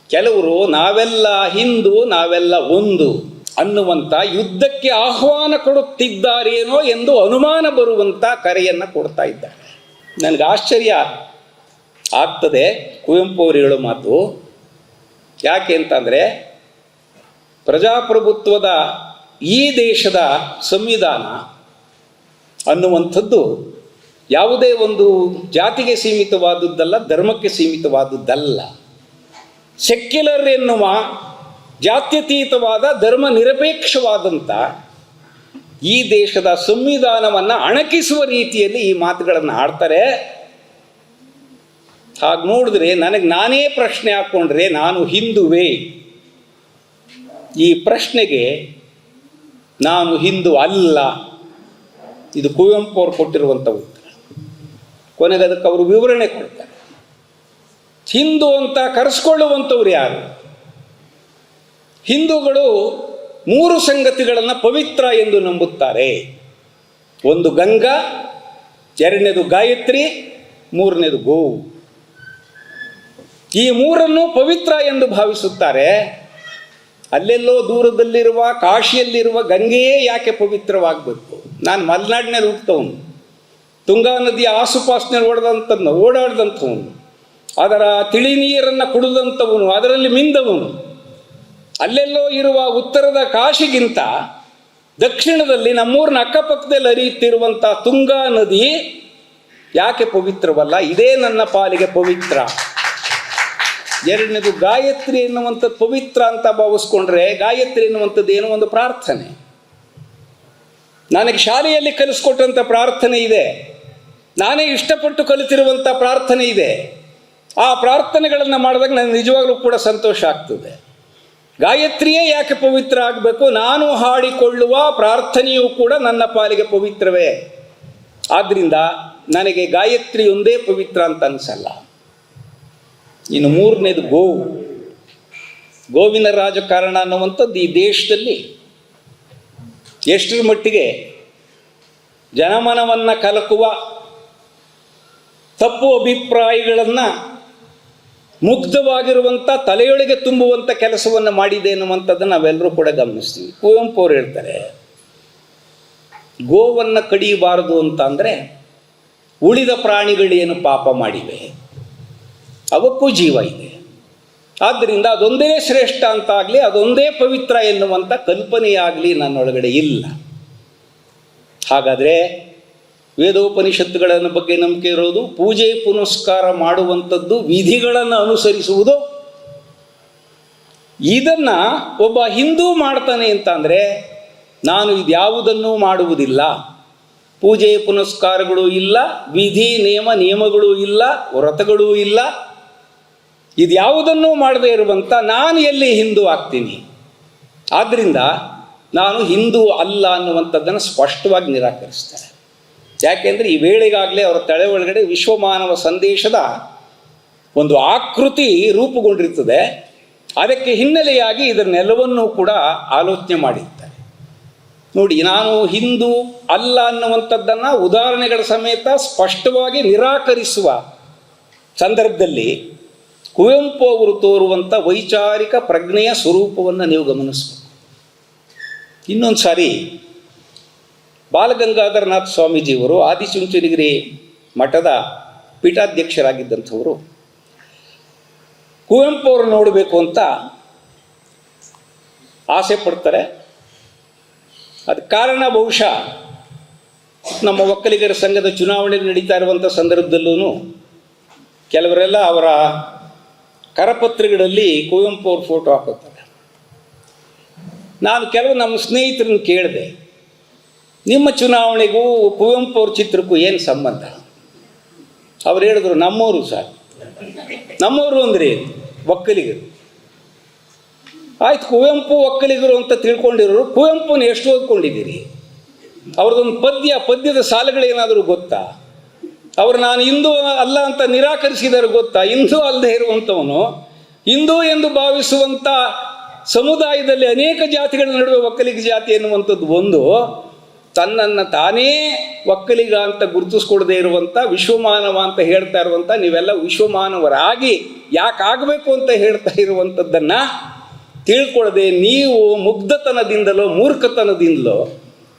ಕೆಲವರು ನಾವೆಲ್ಲ ಹಿಂದೂ, ನಾವೆಲ್ಲ ಒಂದು ಅನ್ನುವಂಥ ಯುದ್ಧಕ್ಕೆ ಆಹ್ವಾನ ಕೊಡುತ್ತಿದ್ದಾರೇನೋ ಎಂದು ಅನುಮಾನ ಬರುವಂಥ ಕರೆಯನ್ನು ಕೊಡ್ತಾ ಇದ್ದಾರೆ. ನನಗೆ ಆಶ್ಚರ್ಯ ಆಗ್ತದೆ ಕುವೆಂಪು ಅವರು ಹೇಳೋ ಮಾತು. ಯಾಕೆ ಅಂತಂದರೆ ಪ್ರಜಾಪ್ರಭುತ್ವದ ಈ ದೇಶದ ಸಂವಿಧಾನ ಅನ್ನುವಂಥದ್ದು ಯಾವುದೇ ಒಂದು ಜಾತಿಗೆ ಸೀಮಿತವಾದದ್ದಲ್ಲ, ಧರ್ಮಕ್ಕೆ ಸೀಮಿತವಾದದ್ದಲ್ಲ. ಸೆಕ್ಯುಲರ್ ಎನ್ನುವ ಜಾತ್ಯತೀತವಾದ ಧರ್ಮ ನಿರಪೇಕ್ಷವಾದಂಥ ಈ ದೇಶದ ಸಂವಿಧಾನವನ್ನು ಅಣಕಿಸುವ ರೀತಿಯಲ್ಲಿ ಈ ಮಾತುಗಳನ್ನು ಆಡ್ತಾರೆ. ಹಾಗೆ ನೋಡಿದ್ರೆ ನನಗೆ ನಾನೇ ಪ್ರಶ್ನೆ ಹಾಕ್ಕೊಂಡ್ರೆ ನಾನು ಹಿಂದುವೆ. ಈ ಪ್ರಶ್ನೆಗೆ ನಾನು ಹಿಂದೂ ಅಲ್ಲ. ಇದು ಕುವೆಂಪು ಅವರು ಕೊಟ್ಟಿರುವಂಥ ಉತ್ತರ ಕೊನೆಗೆ ಅದಕ್ಕೆ ಅವರು ವಿವರಣೆ ಕೊಡ್ತಾರೆ. ಹಿಂದೂ ಅಂತ ಕರೆಸ್ಕೊಳ್ಳುವಂಥವ್ರು ಯಾರು? ಹಿಂದೂಗಳು ಮೂರು ಸಂಗತಿಗಳನ್ನು ಪವಿತ್ರ ಎಂದು ನಂಬುತ್ತಾರೆ. ಒಂದು ಗಂಗಾ, ಎರಡನೇದು ಗಾಯತ್ರಿ, ಮೂರನೇದು ಗೋವು. ಈ ಮೂರನ್ನು ಪವಿತ್ರ ಎಂದು ಭಾವಿಸುತ್ತಾರೆ. ಅಲ್ಲೆಲ್ಲೋ ದೂರದಲ್ಲಿರುವ, ಕಾಶಿಯಲ್ಲಿರುವ ಗಂಗೆಯೇ ಯಾಕೆ ಪವಿತ್ರವಾಗಬೇಕು? ನಾನು ಮಲೆನಾಡಿನಲ್ಲಿ ಹುಟ್ಟವನು ತುಂಗಾ ನದಿಯ ಆಸುಪಾಸಿನಲ್ಲಿ ಓಡದಂಥ ಓಡಾಡಿದಂಥವನು. ಅದರ ತಿಳಿ ನೀರನ್ನು ಕುಡಿದಂಥವನು, ಅದರಲ್ಲಿ ಮಿಂದವನು. ಅಲ್ಲೆಲ್ಲೋ ಇರುವ ಉತ್ತರದ ಕಾಶಿಗಿಂತ ದಕ್ಷಿಣದಲ್ಲಿ ನಮ್ಮೂರಿನ ಅಕ್ಕಪಕ್ಕದಲ್ಲಿ ಹರಿಯುತ್ತಿರುವಂಥ ತುಂಗಾ ನದಿ ಯಾಕೆ ಪವಿತ್ರವಲ್ಲ? ಇದೇ ನನ್ನ ಪಾಲಿಗೆ ಪವಿತ್ರ. ಎರಡನೇದು ಗಾಯತ್ರಿ ಎನ್ನುವಂಥದ್ದು ಪವಿತ್ರ ಅಂತ ಭಾವಿಸ್ಕೊಂಡ್ರೆ ಗಾಯತ್ರಿ ಎನ್ನುವಂಥದ್ದು ಏನೋ ಒಂದು ಪ್ರಾರ್ಥನೆ. ನನಗೆ ಶಾಲೆಯಲ್ಲಿ ಕಲಿಸ್ಕೊಟ್ಟಂಥ ಪ್ರಾರ್ಥನೆ ಇದೆ. ನಾನೇ ಇಷ್ಟಪಟ್ಟು ಕಲಿತಿರುವಂಥ ಪ್ರಾರ್ಥನೆ ಇದೆ. ಆ ಪ್ರಾರ್ಥನೆಗಳನ್ನು ಮಾಡಿದಾಗ ನನಗೆ ನಿಜವಾಗ್ಲೂ ಕೂಡ ಸಂತೋಷ ಆಗ್ತದೆ. ಗಾಯತ್ರಿಯೇ ಯಾಕೆ ಪವಿತ್ರ ಆಗಬೇಕು? ನಾನು ಹಾಡಿಕೊಳ್ಳುವ ಪ್ರಾರ್ಥನೆಯೂ ಕೂಡ ನನ್ನ ಪಾಲಿಗೆ ಪವಿತ್ರವೇ. ಆದ್ದರಿಂದ ನನಗೆ ಗಾಯತ್ರಿಯೊಂದೇ ಪವಿತ್ರ ಅಂತ ಅನಿಸಲ್ಲ. ಇನ್ನು ಮೂರನೇದು ಗೋವು ಗೋವಿನ ರಾಜಕಾರಣ ಅನ್ನುವಂಥದ್ದು ಈ ದೇಶದಲ್ಲಿ ಎಷ್ಟರ ಮಟ್ಟಿಗೆ ಜನಮನವನ್ನು ಕಲಕುವ ತಪ್ಪು ಅಭಿಪ್ರಾಯಗಳನ್ನು ಮುಗ್ಧವಾಗಿರುವಂಥ ತಲೆಯೊಳಗೆ ತುಂಬುವಂಥ ಕೆಲಸವನ್ನು ಮಾಡಿದೆ ಎನ್ನುವಂಥದ್ದು ನಾವೆಲ್ಲರೂ ಕೂಡ ಗಮನಿಸ್ತೀವಿ. ಕುವೆಂಪು ಅವರು ಹೇಳ್ತಾರೆ, ಗೋವನ್ನು ಕಡಿಯಬಾರದು ಅಂತ ಅಂದರೆ ಉಳಿದ ಪ್ರಾಣಿಗಳೇನು ಪಾಪ ಮಾಡಿವೆ? ಅವಕ್ಕೂ ಜೀವ ಇದೆ. ಆದ್ದರಿಂದ ಅದೊಂದೇ ಶ್ರೇಷ್ಠ ಅಂತಾಗಲಿ, ಅದೊಂದೇ ಪವಿತ್ರ ಎನ್ನುವಂಥ ಕಲ್ಪನೆಯಾಗಲಿ ನನ್ನೊಳಗಡೆ ಇಲ್ಲ. ಹಾಗಾದರೆ ವೇದೋಪನಿಷತ್ತುಗಳನ್ನು ಬಗ್ಗೆ ನಂಬಿಕೆ ಇರೋದು, ಪೂಜೆ ಪುನಸ್ಕಾರ ಮಾಡುವಂಥದ್ದು ವಿಧಿಗಳನ್ನು ಅನುಸರಿಸುವುದು. ಇದನ್ನು ಒಬ್ಬ ಹಿಂದೂ ಮಾಡ್ತಾನೆ ಅಂತಂದರೆ ನಾನು ಇದ್ಯಾವುದನ್ನೂ ಮಾಡುವುದಿಲ್ಲ. ಪೂಜೆ ಪುನಸ್ಕಾರಗಳು ಇಲ್ಲ, ವಿಧಿ ನಿಯಮ ನಿಯಮಗಳು ಇಲ್ಲ, ವ್ರತಗಳೂ ಇಲ್ಲ. ಇದ್ಯಾವುದನ್ನೂ ಮಾಡದೇ ಇರುವಂಥ ನಾನು ಎಲ್ಲಿ ಹಿಂದೂ ಆಗ್ತೀನಿ? ಆದ್ದರಿಂದ ನಾನು ಹಿಂದೂ ಅಲ್ಲ ಅನ್ನುವಂಥದ್ದನ್ನು ಸ್ಪಷ್ಟವಾಗಿ ನಿರಾಕರಿಸ್ತಾರೆ. ಯಾಕೆಂದರೆ ಈ ವೇಳೆಗಾಗಲೇ ಅವರ ತಲೆ ಒಳಗಡೆ ವಿಶ್ವಮಾನವ ಸಂದೇಶದ ಒಂದು ಆಕೃತಿ ರೂಪುಗೊಂಡಿರ್ತದೆ. ಅದಕ್ಕೆ ಹಿನ್ನೆಲೆಯಾಗಿ ಇದನ್ನೆಲ್ಲವನ್ನೂ ಕೂಡ ಆಲೋಚನೆ ಮಾಡಿರ್ತಾರೆ. ನೋಡಿ, ನಾನು ಹಿಂದೂ ಅಲ್ಲ ಅನ್ನುವಂಥದ್ದನ್ನು ಉದಾಹರಣೆಗಳ ಸಮೇತ ಸ್ಪಷ್ಟವಾಗಿ ನಿರಾಕರಿಸುವ ಸಂದರ್ಭದಲ್ಲಿ ಕುವೆಂಪು ಅವರು ತೋರುವಂಥ ವೈಚಾರಿಕ ಪ್ರಜ್ಞೆಯ ಸ್ವರೂಪವನ್ನು ನೀವು ಗಮನಿಸಬೇಕು. ಇನ್ನೊಂದು ಸಾರಿ ಬಾಲಗಂಗಾಧರನಾಥ ಸ್ವಾಮೀಜಿಯವರು ಆದಿಚುಂಚನಗಿರಿ ಮಠದ ಪೀಠಾಧ್ಯಕ್ಷರಾಗಿದ್ದಂಥವರು. ಕುವೆಂಪು ಅವರು ನೋಡಬೇಕು ಅಂತ ಆಸೆ ಪಡ್ತಾರೆ. ಅದು ಕಾರಣ ಬಹುಶಃ ನಮ್ಮ ಒಕ್ಕಲಿಗರ ಸಂಘದ ಚುನಾವಣೆ ನಡೀತಾ ಇರುವಂಥ ಸಂದರ್ಭದಲ್ಲೂ ಕೆಲವರೆಲ್ಲ ಅವರ ಕರಪತ್ರಗಳಲ್ಲಿ ಕುವೆಂಪು ಅವ್ರ ಫೋಟೋ ಹಾಕೋತಾರೆ ನಾನು ಕೆಲವು ನಮ್ಮ ಸ್ನೇಹಿತರನ್ನು ಕೇಳಿದೆ, ನಿಮ್ಮ ಚುನಾವಣೆಗೂ ಕುವೆಂಪು ಅವ್ರ ಚಿತ್ರಕ್ಕೂ ಏನು ಸಂಬಂಧ? ಅವ್ರು ಹೇಳಿದ್ರು ನಮ್ಮವರು ಸರ್. ನಮ್ಮವರು ಅಂದರೆ ಏನು? ಒಕ್ಕಲಿಗರು. ಆಯ್ತು, ಕುವೆಂಪು ಒಕ್ಕಲಿಗರು ಅಂತ ತಿಳ್ಕೊಂಡಿರೋರು, ಕುವೆಂಪುನ ಎಷ್ಟು ಓದ್ಕೊಂಡಿದ್ದೀರಿ? ಅವ್ರದ್ದೊಂದು ಪದ್ಯ, ಪದ್ಯದ ಸಾಲುಗಳೇನಾದರೂ ಗೊತ್ತಾ? ಅವ್ರು ನಾನು ಹಿಂದೂ ಅಲ್ಲ ಅಂತ ನಿರಾಕರಿಸಿದರು ಗೊತ್ತಾ? ಹಿಂದೂ ಅಲ್ಲದೆ ಇರುವಂಥವನು, ಹಿಂದೂ ಎಂದು ಭಾವಿಸುವಂಥ ಸಮುದಾಯದಲ್ಲಿ ಅನೇಕ ಜಾತಿಗಳ ನಡುವೆ ಒಕ್ಕಲಿಗ ಜಾತಿ ಎನ್ನುವಂಥದ್ದು ಒಂದು. ತನ್ನನ್ನು ತಾನೇ ಒಕ್ಕಲಿಗ ಅಂತ ಗುರುತಿಸ್ಕೊಡದೇ ಇರುವಂಥ, ವಿಶ್ವಮಾನವ ಅಂತ ಹೇಳ್ತಾ ಇರುವಂಥ, ನೀವೆಲ್ಲ ವಿಶ್ವಮಾನವರಾಗಿ ಯಾಕಾಗಬೇಕು ಅಂತ ಹೇಳ್ತಾ ಇರುವಂಥದ್ದನ್ನು ತಿಳ್ಕೊಳ್ಳದೆ ನೀವು ಮುಗ್ಧತನದಿಂದಲೋ, ಮೂರ್ಖತನದಿಂದಲೋ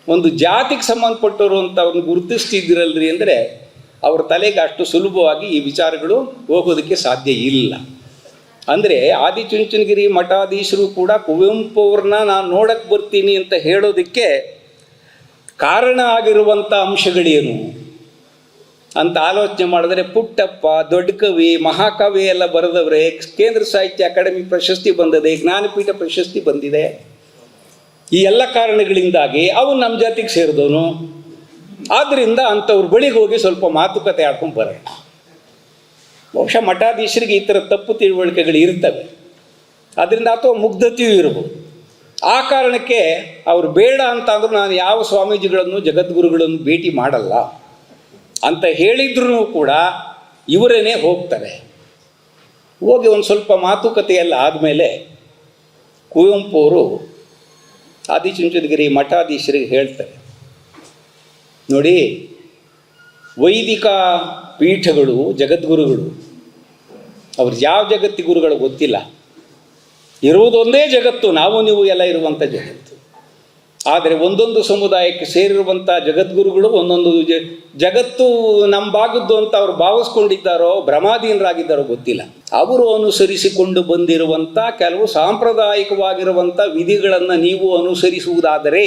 ಒಂದು ಜಾತಿಗೆ ಸಂಬಂಧಪಟ್ಟವರು ಅಂತ ಅವ್ರನ್ನ ಗುರುತಿಸ್ತಿದ್ದಿರಲ್ರಿ ಅಂದರೆ ಅವ್ರ ತಲೆಗೆ ಅಷ್ಟು ಸುಲಭವಾಗಿ ಈ ವಿಚಾರಗಳು ಹೋಗೋದಕ್ಕೆ ಸಾಧ್ಯ ಇಲ್ಲ. ಅಂದರೆ ಆದಿಚುಂಚನಗಿರಿ ಮಠಾಧೀಶರು ಕೂಡ ಕುವೆಂಪು ಅವ್ರನ್ನ ನಾನು ನೋಡಕ್ಕೆ ಬರ್ತೀನಿ ಅಂತ ಹೇಳೋದಕ್ಕೆ ಕಾರಣ ಆಗಿರುವಂಥ ಅಂಶಗಳೇನು? ಅಂತ ಆಲೋಚನೆ ಮಾಡಿದ್ರೆ ಪುಟ್ಟಪ್ಪ ದೊಡ್ಡ ಕವಿ ಮಹಾಕವಿ ಎಲ್ಲ ಬರೆದವ್ರೆ, ಕೇಂದ್ರ ಸಾಹಿತ್ಯ ಅಕಾಡೆಮಿ ಪ್ರಶಸ್ತಿ ಬಂದಿದೆ, ಜ್ಞಾನಪೀಠ ಪ್ರಶಸ್ತಿ ಬಂದಿದೆ. ಈ ಎಲ್ಲ ಕಾರಣಗಳಿಂದಾಗಿ ಅವನು ನಮ್ಮ ಜಾತಿಗೆ ಸೇರಿದವನು. ಆದ್ದರಿಂದ ಅಂಥವ್ರ ಬಳಿಗೆ ಹೋಗಿ ಸ್ವಲ್ಪ ಮಾತುಕತೆ ಆಡ್ಕೊಂಡು ಬರೋಣ. ಬಹುಶಃ ಮಠಾಧೀಶರಿಗೆ ಈ ಥರ ತಪ್ಪು ತಿಳುವಳಿಕೆಗಳು ಇರ್ತವೆ. ಅದರಿಂದ ಅಥವಾ ಮುಗ್ಧತೆಯೂ ಇರಬಹುದು ಆ ಕಾರಣಕ್ಕೆ ಅವರು ಬೇಡ ಅಂತ ನಾನು ಯಾವ ಸ್ವಾಮೀಜಿಗಳನ್ನು ಜಗದ್ಗುರುಗಳನ್ನು ಭೇಟಿ ಮಾಡಲ್ಲ. ಅಂತ ಹೇಳಿದ್ರೂ ಕೂಡ ಇವರೇನೆ ಹೋಗ್ತಾರೆ. ಹೋಗಿ ಒಂದು ಸ್ವಲ್ಪ ಮಾತುಕತೆಯೆಲ್ಲ ಆದಮೇಲೆ ಕುವೆಂಪು ಅವರು ಆದಿಚುಂಚನಗಿರಿ ಮಠಾಧೀಶರಿಗೆ ಹೇಳ್ತಾರೆ. ನೋಡಿ, ವೈದಿಕ ಪೀಠಗಳು, ಜಗದ್ಗುರುಗಳು, ಅವ್ರು ಯಾವ ಜಗತ್ತಿ ಗುರುಗಳು ಗೊತ್ತಿಲ್ಲ. ಇರುವುದೊಂದೇ ಜಗತ್ತು, ನಾವು ನೀವು ಎಲ್ಲ ಇರುವಂಥ ಜಗತ್ತು. ಆದರೆ ಒಂದೊಂದು ಸಮುದಾಯಕ್ಕೆ ಸೇರಿರುವಂಥ ಜಗದ್ಗುರುಗಳು, ಒಂದೊಂದು ಜ, ಜಗತ್ತು ನಮ್ಮ ಭಾಗದ್ದು ಅಂತ ಅವ್ರು ಭಾವಿಸ್ಕೊಂಡಿದ್ದಾರೋ, ಭ್ರಮಾಧೀನರಾಗಿದ್ದಾರೋ ಗೊತ್ತಿಲ್ಲ. ಅವರು ಅನುಸರಿಸಿಕೊಂಡು ಬಂದಿರುವಂಥ ಕೆಲವು ಸಾಂಪ್ರದಾಯಿಕವಾಗಿರುವಂಥ ವಿಧಿಗಳನ್ನು ನೀವು ಅನುಸರಿಸುವುದಾದರೆ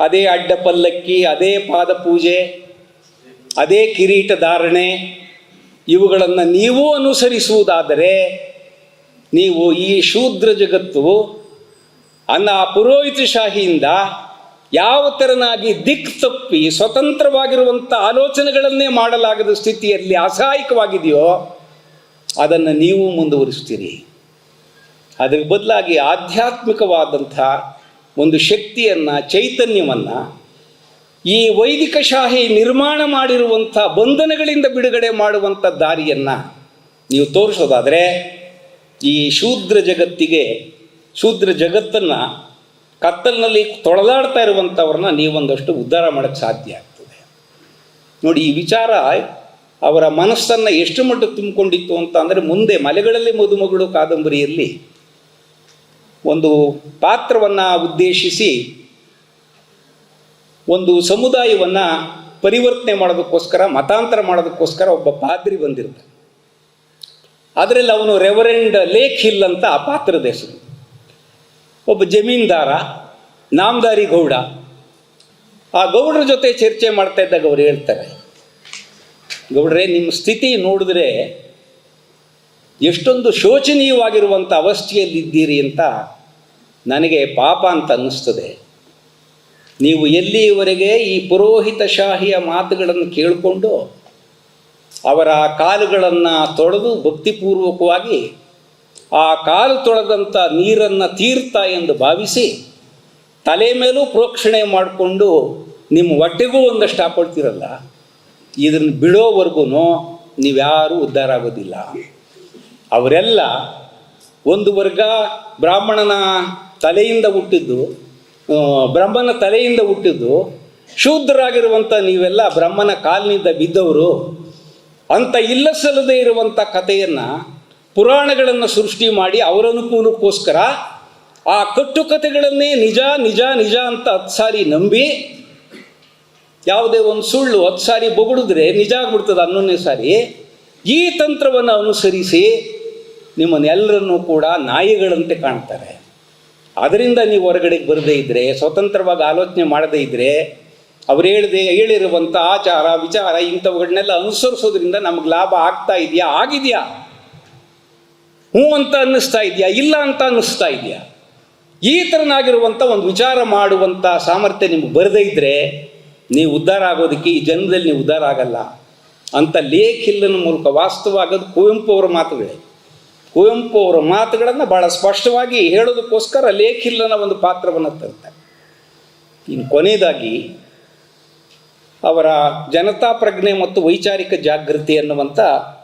ಅದೇ ಅಡ್ಡ ಪಲ್ಲಕ್ಕಿ ಅದೇ ಪಾದ ಪೂಜೆ ಅದೇ ಕಿರೀಟ ಧಾರಣೆ, ಇವುಗಳನ್ನು ನೀವು ಅನುಸರಿಸುವುದಾದರೆ ನೀವು ಈ ಶೂದ್ರ ಜಗತ್ತು ಅನ್ನ ಪುರೋಹಿತಶಾಹಿಯಿಂದ ಯಾವ ತೆರನಾಗಿ ದಿಕ್ ತಪ್ಪಿ ಸ್ವತಂತ್ರವಾಗಿರುವಂಥ ಆಲೋಚನೆಗಳನ್ನೇ ಮಾಡಲಾಗದ ಸ್ಥಿತಿಯಲ್ಲಿ ಅಸಹಾಯಕವಾಗಿದೆಯೋ ಅದನ್ನು ನೀವು ಮುಂದುವರಿಸ್ತೀರಿ ಅದರ ಬದಲಾಗಿ ಆಧ್ಯಾತ್ಮಿಕವಾದಂಥ ಒಂದು ಶಕ್ತಿಯನ್ನು, ಚೈತನ್ಯವನ್ನು ಈ ವೈದಿಕ ಶಾಹಿ ನಿರ್ಮಾಣ ಮಾಡಿರುವಂಥ ಬಂಧನಗಳಿಂದ ಬಿಡುಗಡೆ ಮಾಡುವಂಥ ದಾರಿಯನ್ನು ನೀವು ತೋರಿಸೋದಾದರೆ ಈ ಶೂದ್ರ ಜಗತ್ತಿಗೆ, ಶೂದ್ರ ಜಗತ್ತನ್ನು ಕತ್ತಲಿನಲ್ಲಿ ತೊಳೆದಾಡ್ತಾ ಇರುವಂಥವ್ರನ್ನ ನೀವೊಂದಷ್ಟು ಉದ್ಧಾರ ಮಾಡೋಕ್ಕೆ ಸಾಧ್ಯ ಆಗ್ತದೆ. ನೋಡಿ, ಈ ವಿಚಾರ ಅವರ ಮನಸ್ಸನ್ನು ಎಷ್ಟು ಮಟ್ಟಕ್ಕೆ ತುಂಬಿಕೊಂಡಿತ್ತು ಅಂತ ಅಂದರೆ ಮುಂದೆ ಮಲೆಗಳಲ್ಲಿ ಮದುಮಗಳು ಕಾದಂಬರಿಯಲ್ಲಿ ಒಂದು ಪಾತ್ರವನ್ನು ಉದ್ದೇಶಿಸಿ ಒಂದು ಸಮುದಾಯವನ್ನು ಪರಿವರ್ತನೆ ಮಾಡೋದಕ್ಕೋಸ್ಕರ, ಮತಾಂತರ ಮಾಡೋದಕ್ಕೋಸ್ಕರ ಒಬ್ಬ ಪಾದ್ರಿ ಬಂದಿರ್ತಾನೆ. ಅದರಲ್ಲಿ ಅವನು ರೆವರೆಂಡ್ ಲೇಕ್ ಹಿಲ್ ಅಂತ ಆ ಪಾತ್ರದ ಹೆಸರು. ಒಬ್ಬ ಜಮೀನ್ದಾರ, ನಾಮದಾರಿ ಗೌಡ. ಆ ಗೌಡ್ರ ಜೊತೆ ಚರ್ಚೆ ಮಾಡ್ತಾ ಇದ್ದಾಗ ಅವ್ರು ಹೇಳ್ತಾರೆ, ಗೌಡ್ರೆ ನಿಮ್ಮ ಸ್ಥಿತಿ ನೋಡಿದ್ರೆ ಎಷ್ಟೊಂದು ಶೋಚನೀಯವಾಗಿರುವಂಥ ಅವಸ್ಥೆಯಲ್ಲಿದ್ದೀರಿ ಅಂತ ನನಗೆ ಪಾಪ ಅಂತ ಅನ್ನಿಸ್ತದೆ. ನೀವು ಎಲ್ಲಿಯವರೆಗೆ ಈ ಪುರೋಹಿತಶಾಹಿಯ ಮಾತುಗಳನ್ನು ಕೇಳಿಕೊಂಡು ಅವರ ಕಾಲುಗಳನ್ನು ತೊಳೆದು ಭಕ್ತಿಪೂರ್ವಕವಾಗಿ ಆ ಕಾಲು ತೊಳೆದಂಥ ನೀರನ್ನು ತೀರ್ಥ ಎಂದು ಭಾವಿಸಿ ತಲೆ ಮೇಲೂ ಪ್ರೋಕ್ಷಣೆ ಮಾಡಿಕೊಂಡು ನಿಮ್ಮ ಹೊಟ್ಟೆಗೂ ಒಂದಷ್ಟು ಹಾಕೊಳ್ತೀರಲ್ಲ? ಇದನ್ನು ಬಿಡೋವರೆಗೂ ನೀವ್ಯಾರೂ ಉದ್ಧಾರ ಆಗೋದಿಲ್ಲ. ಅವರೆಲ್ಲ ಒಂದು ವರ್ಗ ಬ್ರಾಹ್ಮಣನ ತಲೆಯಿಂದ ಹುಟ್ಟಿದ್ದು ಬ್ರಹ್ಮನ ತಲೆಯಿಂದ ಹುಟ್ಟಿದ್ದು ಶೂದ್ರರಾಗಿರುವಂಥ ನೀವೆಲ್ಲ ಬ್ರಹ್ಮನ ಕಾಲಿನಿಂದ ಬಿದ್ದವರು ಅಂತ ಇಲ್ಲಸಲ್ಲದೆ ಇರುವಂಥ ಕಥೆಯನ್ನು, ಪುರಾಣಗಳನ್ನು ಸೃಷ್ಟಿ ಮಾಡಿ ಅವರ ಅನುಕೂಲಕ್ಕೋಸ್ಕರ ಆ ಕಟ್ಟುಕತೆಗಳನ್ನೇ ನಿಜ ನಿಜ ನಿಜ ಅಂತ ಹತ್ತು ಸಾರಿ ನಂಬಿ, ಯಾವುದೇ ಒಂದು ಸುಳ್ಳು ಹತ್ತು ಸಾರಿ ಬೊಗಳಿದ್ರೆ ನಿಜ ಆಗ್ಬಿಡ್ತದೆ ಹನ್ನೊಂದನೇ ಸಾರಿ ಈ ತಂತ್ರವನ್ನು ಅನುಸರಿಸಿ ನಿಮ್ಮನ್ನೆಲ್ಲರನ್ನೂ ಕೂಡ ನಾಯಿಗಳಂತೆ ಕಾಣ್ತಾರೆ. ಅದರಿಂದ ನೀವು ಹೊರಗಡೆಗೆ ಬರದೇ ಇದ್ದರೆ ಸ್ವತಂತ್ರವಾಗಿ ಆಲೋಚನೆ ಮಾಡದೇ ಇದ್ದರೆ ಅವ್ರು ಹೇಳಿದೆ, ಹೇಳಿರುವಂಥ ಆಚಾರ, ವಿಚಾರ ಇಂಥವುಗಳನ್ನೆಲ್ಲ ಅನುಸರಿಸೋದ್ರಿಂದ ನಮಗೆ ಲಾಭ ಆಗ್ತಾ ಇದೆಯಾ? ಆಗಿದೆಯಾ? ಹ್ಞೂ ಅಂತ ಅನ್ನಿಸ್ತಾ ಇದೆಯಾ? ಇಲ್ಲ ಅಂತ ಅನ್ನಿಸ್ತಾ ಇದೆಯಾ? ಈ ಥರನಾಗಿರುವಂಥ ಒಂದು ವಿಚಾರ ಮಾಡುವಂಥ ಸಾಮರ್ಥ್ಯ ನಿಮ್ಗೆ ಬರದೇ ಇದ್ದರೆ ನೀವು ಉದ್ಧಾರ ಆಗೋದಕ್ಕೆ ಈ ಜನ್ಮದಲ್ಲಿ ನೀವು ಉದ್ಧಾರ ಆಗಲ್ಲ ಅಂತ ಲೇಖಿಲ್ಲನ ಮೂಲಕ ವಾಸ್ತವ ಆಗೋದು, ಕುವೆಂಪು ಅವರ ಮಾತುಗಳೇ. ಕುವೆಂಪು ಅವರ ಮಾತುಗಳನ್ನು ಭಾಳ ಸ್ಪಷ್ಟವಾಗಿ ಹೇಳೋದಕ್ಕೋಸ್ಕರ ಲೇಖಿಲ್ಲನ ಒಂದು ಪಾತ್ರವನ್ನು ತರ್ತಾರೆ ಇನ್ನು ಕೊನೆಯದಾಗಿ, ಅವರ ಜನತಾ ಪ್ರಜ್ಞೆ ಮತ್ತು ವೈಚಾರಿಕ ಜಾಗೃತಿ ಅನ್ನುವಂಥ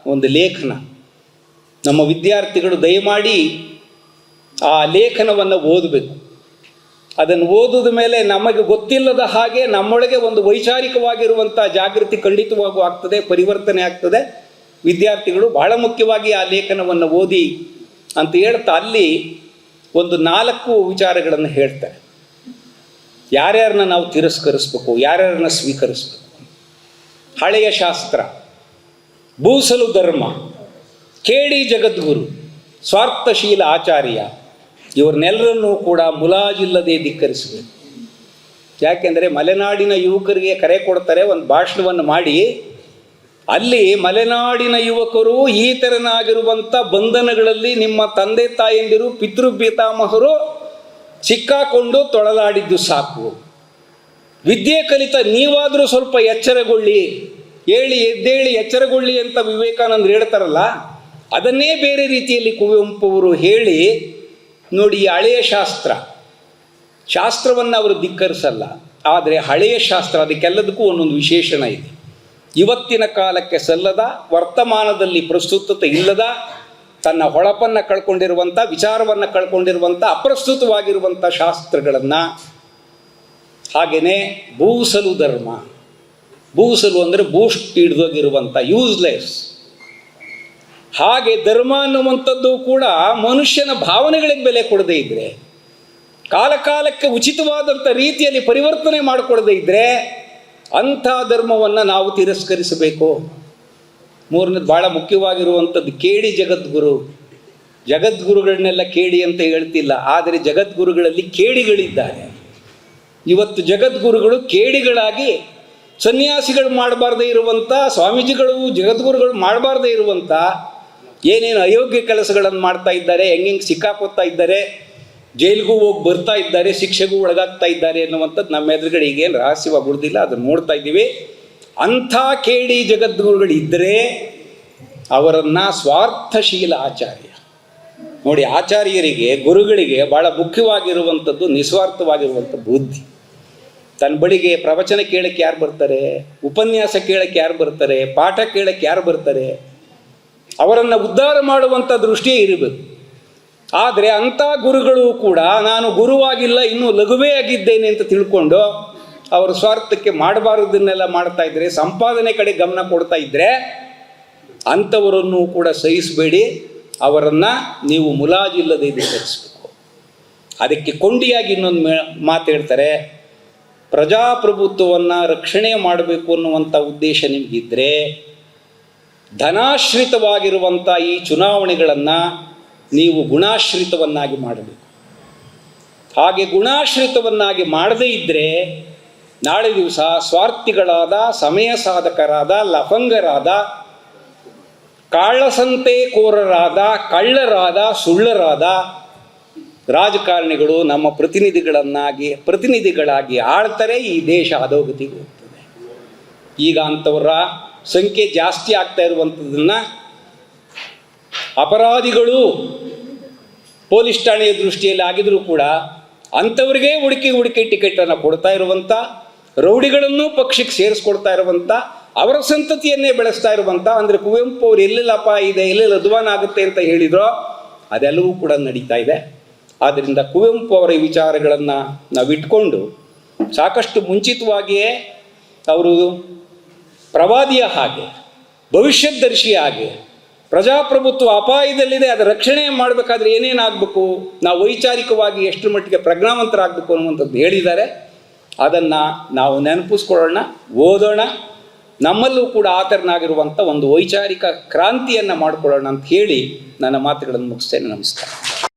ಒಂದು ಲೇಖನ. ನಮ್ಮ ವಿದ್ಯಾರ್ಥಿಗಳು ದಯಮಾಡಿ ಆ ಲೇಖನವನ್ನು ಓದಬೇಕು. ಅದನ್ನು ಓದಿದ ಮೇಲೆ ನಮಗೆ ಗೊತ್ತಿಲ್ಲದ ಹಾಗೆ ನಮ್ಮೊಳಗೆ ಒಂದು ವೈಚಾರಿಕವಾಗಿರುವಂಥ ಜಾಗೃತಿ ಖಂಡಿತವಾಗೂ ಆಗ್ತದೆ, ಪರಿವರ್ತನೆ ಆಗ್ತದೆ. ವಿದ್ಯಾರ್ಥಿಗಳು ಬಹಳ ಮುಖ್ಯವಾಗಿ ಆ ಲೇಖನವನ್ನು ಓದಿ ಅಂತ ಹೇಳ್ತಾ ಅಲ್ಲಿ ಒಂದು ನಾಲ್ಕು ವಿಚಾರಗಳನ್ನು ಹೇಳ್ತಾರೆ. ಯಾರ್ಯಾರನ್ನ ನಾವು ತಿರಸ್ಕರಿಸ್ಬೇಕು, ಯಾರ್ಯಾರನ್ನ ಸ್ವೀಕರಿಸ್ಬೇಕು? ಹಳೆಯ ಶಾಸ್ತ್ರ, ಭೂಸಲು ಧರ್ಮ ಕೇಡಿ ಜಗದ್ಗುರು, ಸ್ವಾರ್ಥಶೀಲ ಆಚಾರ್ಯ ಇವ್ರನ್ನೆಲ್ಲರನ್ನೂ ಕೂಡ ಮುಲಾಜಿಲ್ಲದೆ ಧಿಕ್ಕರಿಸಬೇಕು. ಯಾಕೆಂದರೆ ಮಲೆನಾಡಿನ ಯುವಕರಿಗೆ ಕರೆ ಕೊಡ್ತಾರೆ, ಒಂದು ಭಾಷಣವನ್ನು ಮಾಡಿ ಅಲ್ಲಿ ಮಲೆನಾಡಿನ ಯುವಕರು ಈ ತೆರನಾಗಿರುವಂಥ ಬಂಧನಗಳಲ್ಲಿ ನಿಮ್ಮ ತಂದೆ ತಾಯಂದಿರು ಪಿತೃ ಪಿತಾಮಹರು ಸಿಕ್ಕಾಕೊಂಡು ತೊಳಲಾಡಿದ್ದು ಸಾಕು. ವಿದ್ಯೆ ಕಲಿತ ನೀವಾದರೂ ಸ್ವಲ್ಪ ಎಚ್ಚರಗೊಳ್ಳಿ, ಹೇಳಿ, ಎದ್ದೇಳಿ, ಎಚ್ಚರಗೊಳ್ಳಿ ಅಂತ ವಿವೇಕಾನಂದ್ರು ಹೇಳ್ತಾರಲ್ಲ, ಅದನ್ನೇ ಬೇರೆ ರೀತಿಯಲ್ಲಿ ಕುವೆಂಪು ಅವರು ಹೇಳಿ, ನೋಡಿ ಹಳೆಯ ಶಾಸ್ತ್ರ. ಶಾಸ್ತ್ರವನ್ನು ಅವರು ಧಿಕ್ಕರಿಸಲ್ಲ, ಆದರೆ ಹಳೆಯ ಶಾಸ್ತ್ರ, ಅದಕ್ಕೆಲ್ಲದಕ್ಕೂ ಒಂದೊಂದು ವಿಶೇಷಣ ಇದೆ. ಇವತ್ತಿನ ಕಾಲಕ್ಕೆ ಸಲ್ಲದ, ವರ್ತಮಾನದಲ್ಲಿ ಪ್ರಸ್ತುತತೆ ಇಲ್ಲದ, ತನ್ನ ಹೊಳಪನ್ನು ಕಳ್ಕೊಂಡಿರುವಂಥ ವಿಚಾರವನ್ನು ಕಳ್ಕೊಂಡಿರುವಂಥ ಅಪ್ರಸ್ತುತವಾಗಿರುವಂಥ ಶಾಸ್ತ್ರಗಳನ್ನು ಹಾಗೆಯೇ ಭೂಸಲು ಧರ್ಮ. ಭೂಸಲು ಅಂದರೆ ಬೂಸ್ಟ್ ಹಿಡಿದೋಗಿರುವಂಥ ಯೂಸ್ಲೆಸ್ ಹಾಗೆ ಧರ್ಮ ಅನ್ನುವಂಥದ್ದು ಕೂಡ ಮನುಷ್ಯನ ಭಾವನೆಗಳಿಗೆ ಬೆಲೆ ಕೊಡದೇ ಇದ್ದರೆ ಕಾಲಕಾಲಕ್ಕೆ ಉಚಿತವಾದಂಥ ರೀತಿಯಲ್ಲಿ ಪರಿವರ್ತನೆ ಮಾಡಿಕೊಡದೇ ಇದ್ದರೆ ಅಂಥ ಧರ್ಮವನ್ನು ನಾವು ತಿರಸ್ಕರಿಸಬೇಕು. ಮೂರನೇದು ಭಾಳ ಮುಖ್ಯವಾಗಿರುವಂಥದ್ದು ಕೇಡಿ ಜಗದ್ಗುರು. ಜಗದ್ಗುರುಗಳನ್ನೆಲ್ಲ ಕೇಡಿ ಅಂತ ಹೇಳ್ತಿಲ್ಲ, ಆದರೆ ಜಗದ್ಗುರುಗಳಲ್ಲಿ ಕೇಡಿಗಳಿದ್ದಾರೆ ಇವತ್ತು ಜಗದ್ಗುರುಗಳು ಕೇಡಿಗಳಾಗಿ ಸನ್ಯಾಸಿಗಳು ಮಾಡಬಾರ್ದೇ ಇರುವಂಥ, ಸ್ವಾಮೀಜಿಗಳು ಜಗದ್ಗುರುಗಳು ಮಾಡಬಾರ್ದೇ ಇರುವಂಥ ಏನೇನು ಅಯೋಗ್ಯ ಕೆಲಸಗಳನ್ನು ಮಾಡ್ತಾ ಇದ್ದಾರೆ, ಹೆಂಗೆಂಗೆ ಸಿಕ್ಕಾಕೋತಾ ಇದ್ದಾರೆ ಜೈಲಿಗೂ ಹೋಗಿ ಬರ್ತಾ ಇದ್ದಾರೆ, ಶಿಕ್ಷೆಗೂ ಒಳಗಾಗ್ತಾ ಇದ್ದಾರೆ ಅನ್ನುವಂಥದ್ದು ನಮ್ಮ ಎದುರುಗಡೆ ಈಗೇನು ರಹಸ್ಯವಾಗಿ ಉಳಿದಿಲ್ಲ ಅದನ್ನು ನೋಡ್ತಾ ಇದ್ದೀವಿ. ಅಂಥ ಕೇಡಿ ಜಗದ್ಗುರುಗಳು ಇದ್ದರೆ ಅವರನ್ನು ಸ್ವಾರ್ಥಶೀಲ ಆಚಾರ್ಯ. ನೋಡಿ, ಆಚಾರ್ಯರಿಗೆ, ಗುರುಗಳಿಗೆ ಭಾಳ ಮುಖ್ಯವಾಗಿರುವಂಥದ್ದು, ನಿಸ್ವಾರ್ಥವಾಗಿರುವಂಥ ಬುದ್ಧಿ. ತನ್ನ ಬಳಿಗೆ ಪ್ರವಚನ ಕೇಳಕ್ಕೆ ಯಾರು ಬರ್ತಾರೆ, ಉಪನ್ಯಾಸ ಕೇಳಕ್ಕೆ ಯಾರು ಬರ್ತಾರೆ, ಪಾಠ ಕೇಳಕ್ಕೆ ಯಾರು ಬರ್ತಾರೆ, ಅವರನ್ನು ಉದ್ಧಾರ ಮಾಡುವಂಥ ದೃಷ್ಟಿಯೇ ಇರಬೇಕು. ಆದರೆ ಅಂಥ ಗುರುಗಳು ಕೂಡ ನಾನು ಗುರುವಾಗಿಲ್ಲ, ಇನ್ನೂ ಲಘುವೇ ಆಗಿದ್ದೇನೆ ಅಂತ ತಿಳ್ಕೊಂಡು ಅವರು ಸ್ವಾರ್ಥಕ್ಕೆ ಮಾಡಬಾರದನ್ನೆಲ್ಲ ಮಾಡ್ತಾ ಇದ್ರೆ, ಸಂಪಾದನೆ ಕಡೆ ಗಮನ ಕೊಡ್ತಾ ಇದ್ದರೆ ಅಂಥವರನ್ನು ಕೂಡ ಸಹಿಸಬೇಡಿ, ಅವರನ್ನು ನೀವು ಮುಲಾಜಿಲ್ಲದೆ ಧಿಕ್ಕರಿಸಬೇಕು ಅದಕ್ಕೆ ಕೊಂಡಿಯಾಗಿ ಇನ್ನೊಂದು ಮಾತು ಹೇಳ್ತಾರೆ, ಪ್ರಜಾಪ್ರಭುತ್ವವನ್ನು ರಕ್ಷಣೆ ಮಾಡಬೇಕು ಅನ್ನುವಂಥ ಉದ್ದೇಶ ನಿಮಗಿದ್ರೆ, ಧನಾಶ್ರಿತವಾಗಿರುವಂಥ ಈ ಚುನಾವಣೆಗಳನ್ನು ನೀವು ಗುಣಾಶ್ರಿತವನ್ನಾಗಿ ಮಾಡಬೇಕು. ಹಾಗೆ ಗುಣಾಶ್ರಿತವನ್ನಾಗಿ ಮಾಡದೇ ಇದ್ದರೆ ನಾಳೆ ದಿವಸ ಸ್ವಾರ್ಥಿಗಳಾದ, ಸಮಯ ಸಾಧಕರಾದ, ಲಫಂಗರಾದ, ಕಾಳಸಂತೆಕೋರರಾದ, ಕಳ್ಳರಾದ, ಸುಳ್ಳರಾದ ರಾಜಕಾರಣಿಗಳು ನಮ್ಮ ಪ್ರತಿನಿಧಿಗಳನ್ನಾಗಿ, ಪ್ರತಿನಿಧಿಗಳಾಗಿ ಆಳ್ತಾರೆ, ಈ ದೇಶ ಅಧೋಗತಿಗೆ ಹೋಗ್ತದೆ. ಈಗ ಅಂಥವರ ಸಂಖ್ಯೆ ಜಾಸ್ತಿ ಆಗ್ತಾ ಇರುವಂಥದ್ದನ್ನು ಅಪರಾಧಿಗಳು ಪೊಲೀಸ್ ಠಾಣೆಯ ದೃಷ್ಟಿಯಲ್ಲಿ ಆಗಿದ್ರೂ ಕೂಡ ಅಂಥವ್ರಿಗೆ ಹುಡುಕಿ ಹುಡುಕಿ ಟಿಕೆಟನ್ನು ಕೊಡ್ತಾ ಇರುವಂಥ ರೌಡಿಗಳನ್ನು ಪಕ್ಷಕ್ಕೆ ಸೇರಿಸ್ಕೊಡ್ತಾ ಇರುವಂಥ ಅವರ ಸಂತತಿಯನ್ನೇ ಬೆಳೆಸ್ತಾ ಇರುವಂಥ ಅಂದರೆ ಕುವೆಂಪು ಅವ್ರು ಎಲ್ಲೆಲ್ಲಪ್ಪ ಇದೆ, ಎಲ್ಲೆಲ್ಲ ಅಧ್ವಾನ ಆಗುತ್ತೆ ಅಂತ ಹೇಳಿದ್ರೋ, ಅದೆಲ್ಲವೂ ಕೂಡ ನಡೀತಾ ಇದೆ. ಆದ್ದರಿಂದ ಕುವೆಂಪು ಅವರ ವಿಚಾರಗಳನ್ನು ನಾವು ಇಟ್ಕೊಂಡು ಸಾಕಷ್ಟು ಮುಂಚಿತವಾಗಿಯೇ ಅವರು ಪ್ರವಾದಿಯ ಹಾಗೆ ಭವಿಷ್ಯದರ್ಶಿಯ ಹಾಗೆ ಪ್ರಜಾಪ್ರಭುತ್ವ ಅಪಾಯದಲ್ಲಿದೆ ಅದರ ರಕ್ಷಣೆ ಮಾಡಬೇಕಾದ್ರೆ ಏನೇನಾಗಬೇಕು ನಾವು ವೈಚಾರಿಕವಾಗಿ ಎಷ್ಟು ಮಟ್ಟಿಗೆ ಪ್ರಜ್ಞಾವಂತರಾಗಬೇಕು ಅನ್ನುವಂಥದ್ದು ಹೇಳಿದ್ದಾರೆ. ಅದನ್ನು ನಾವು ನೆನಪಿಸ್ಕೊಳ್ಳೋಣ, ಓದೋಣ. ನಮ್ಮಲ್ಲೂ ಕೂಡ ಆತರನಾಗಿರುವಂಥ ಒಂದು ವೈಚಾರಿಕ ಕ್ರಾಂತಿಯನ್ನು ಮಾಡಿಕೊಳ್ಳೋಣ ಅಂತ ಹೇಳಿ ನನ್ನ ಮಾತುಗಳನ್ನು ಮುಗಿಸ್ತೇನೆ. ನಮಸ್ಕಾರ.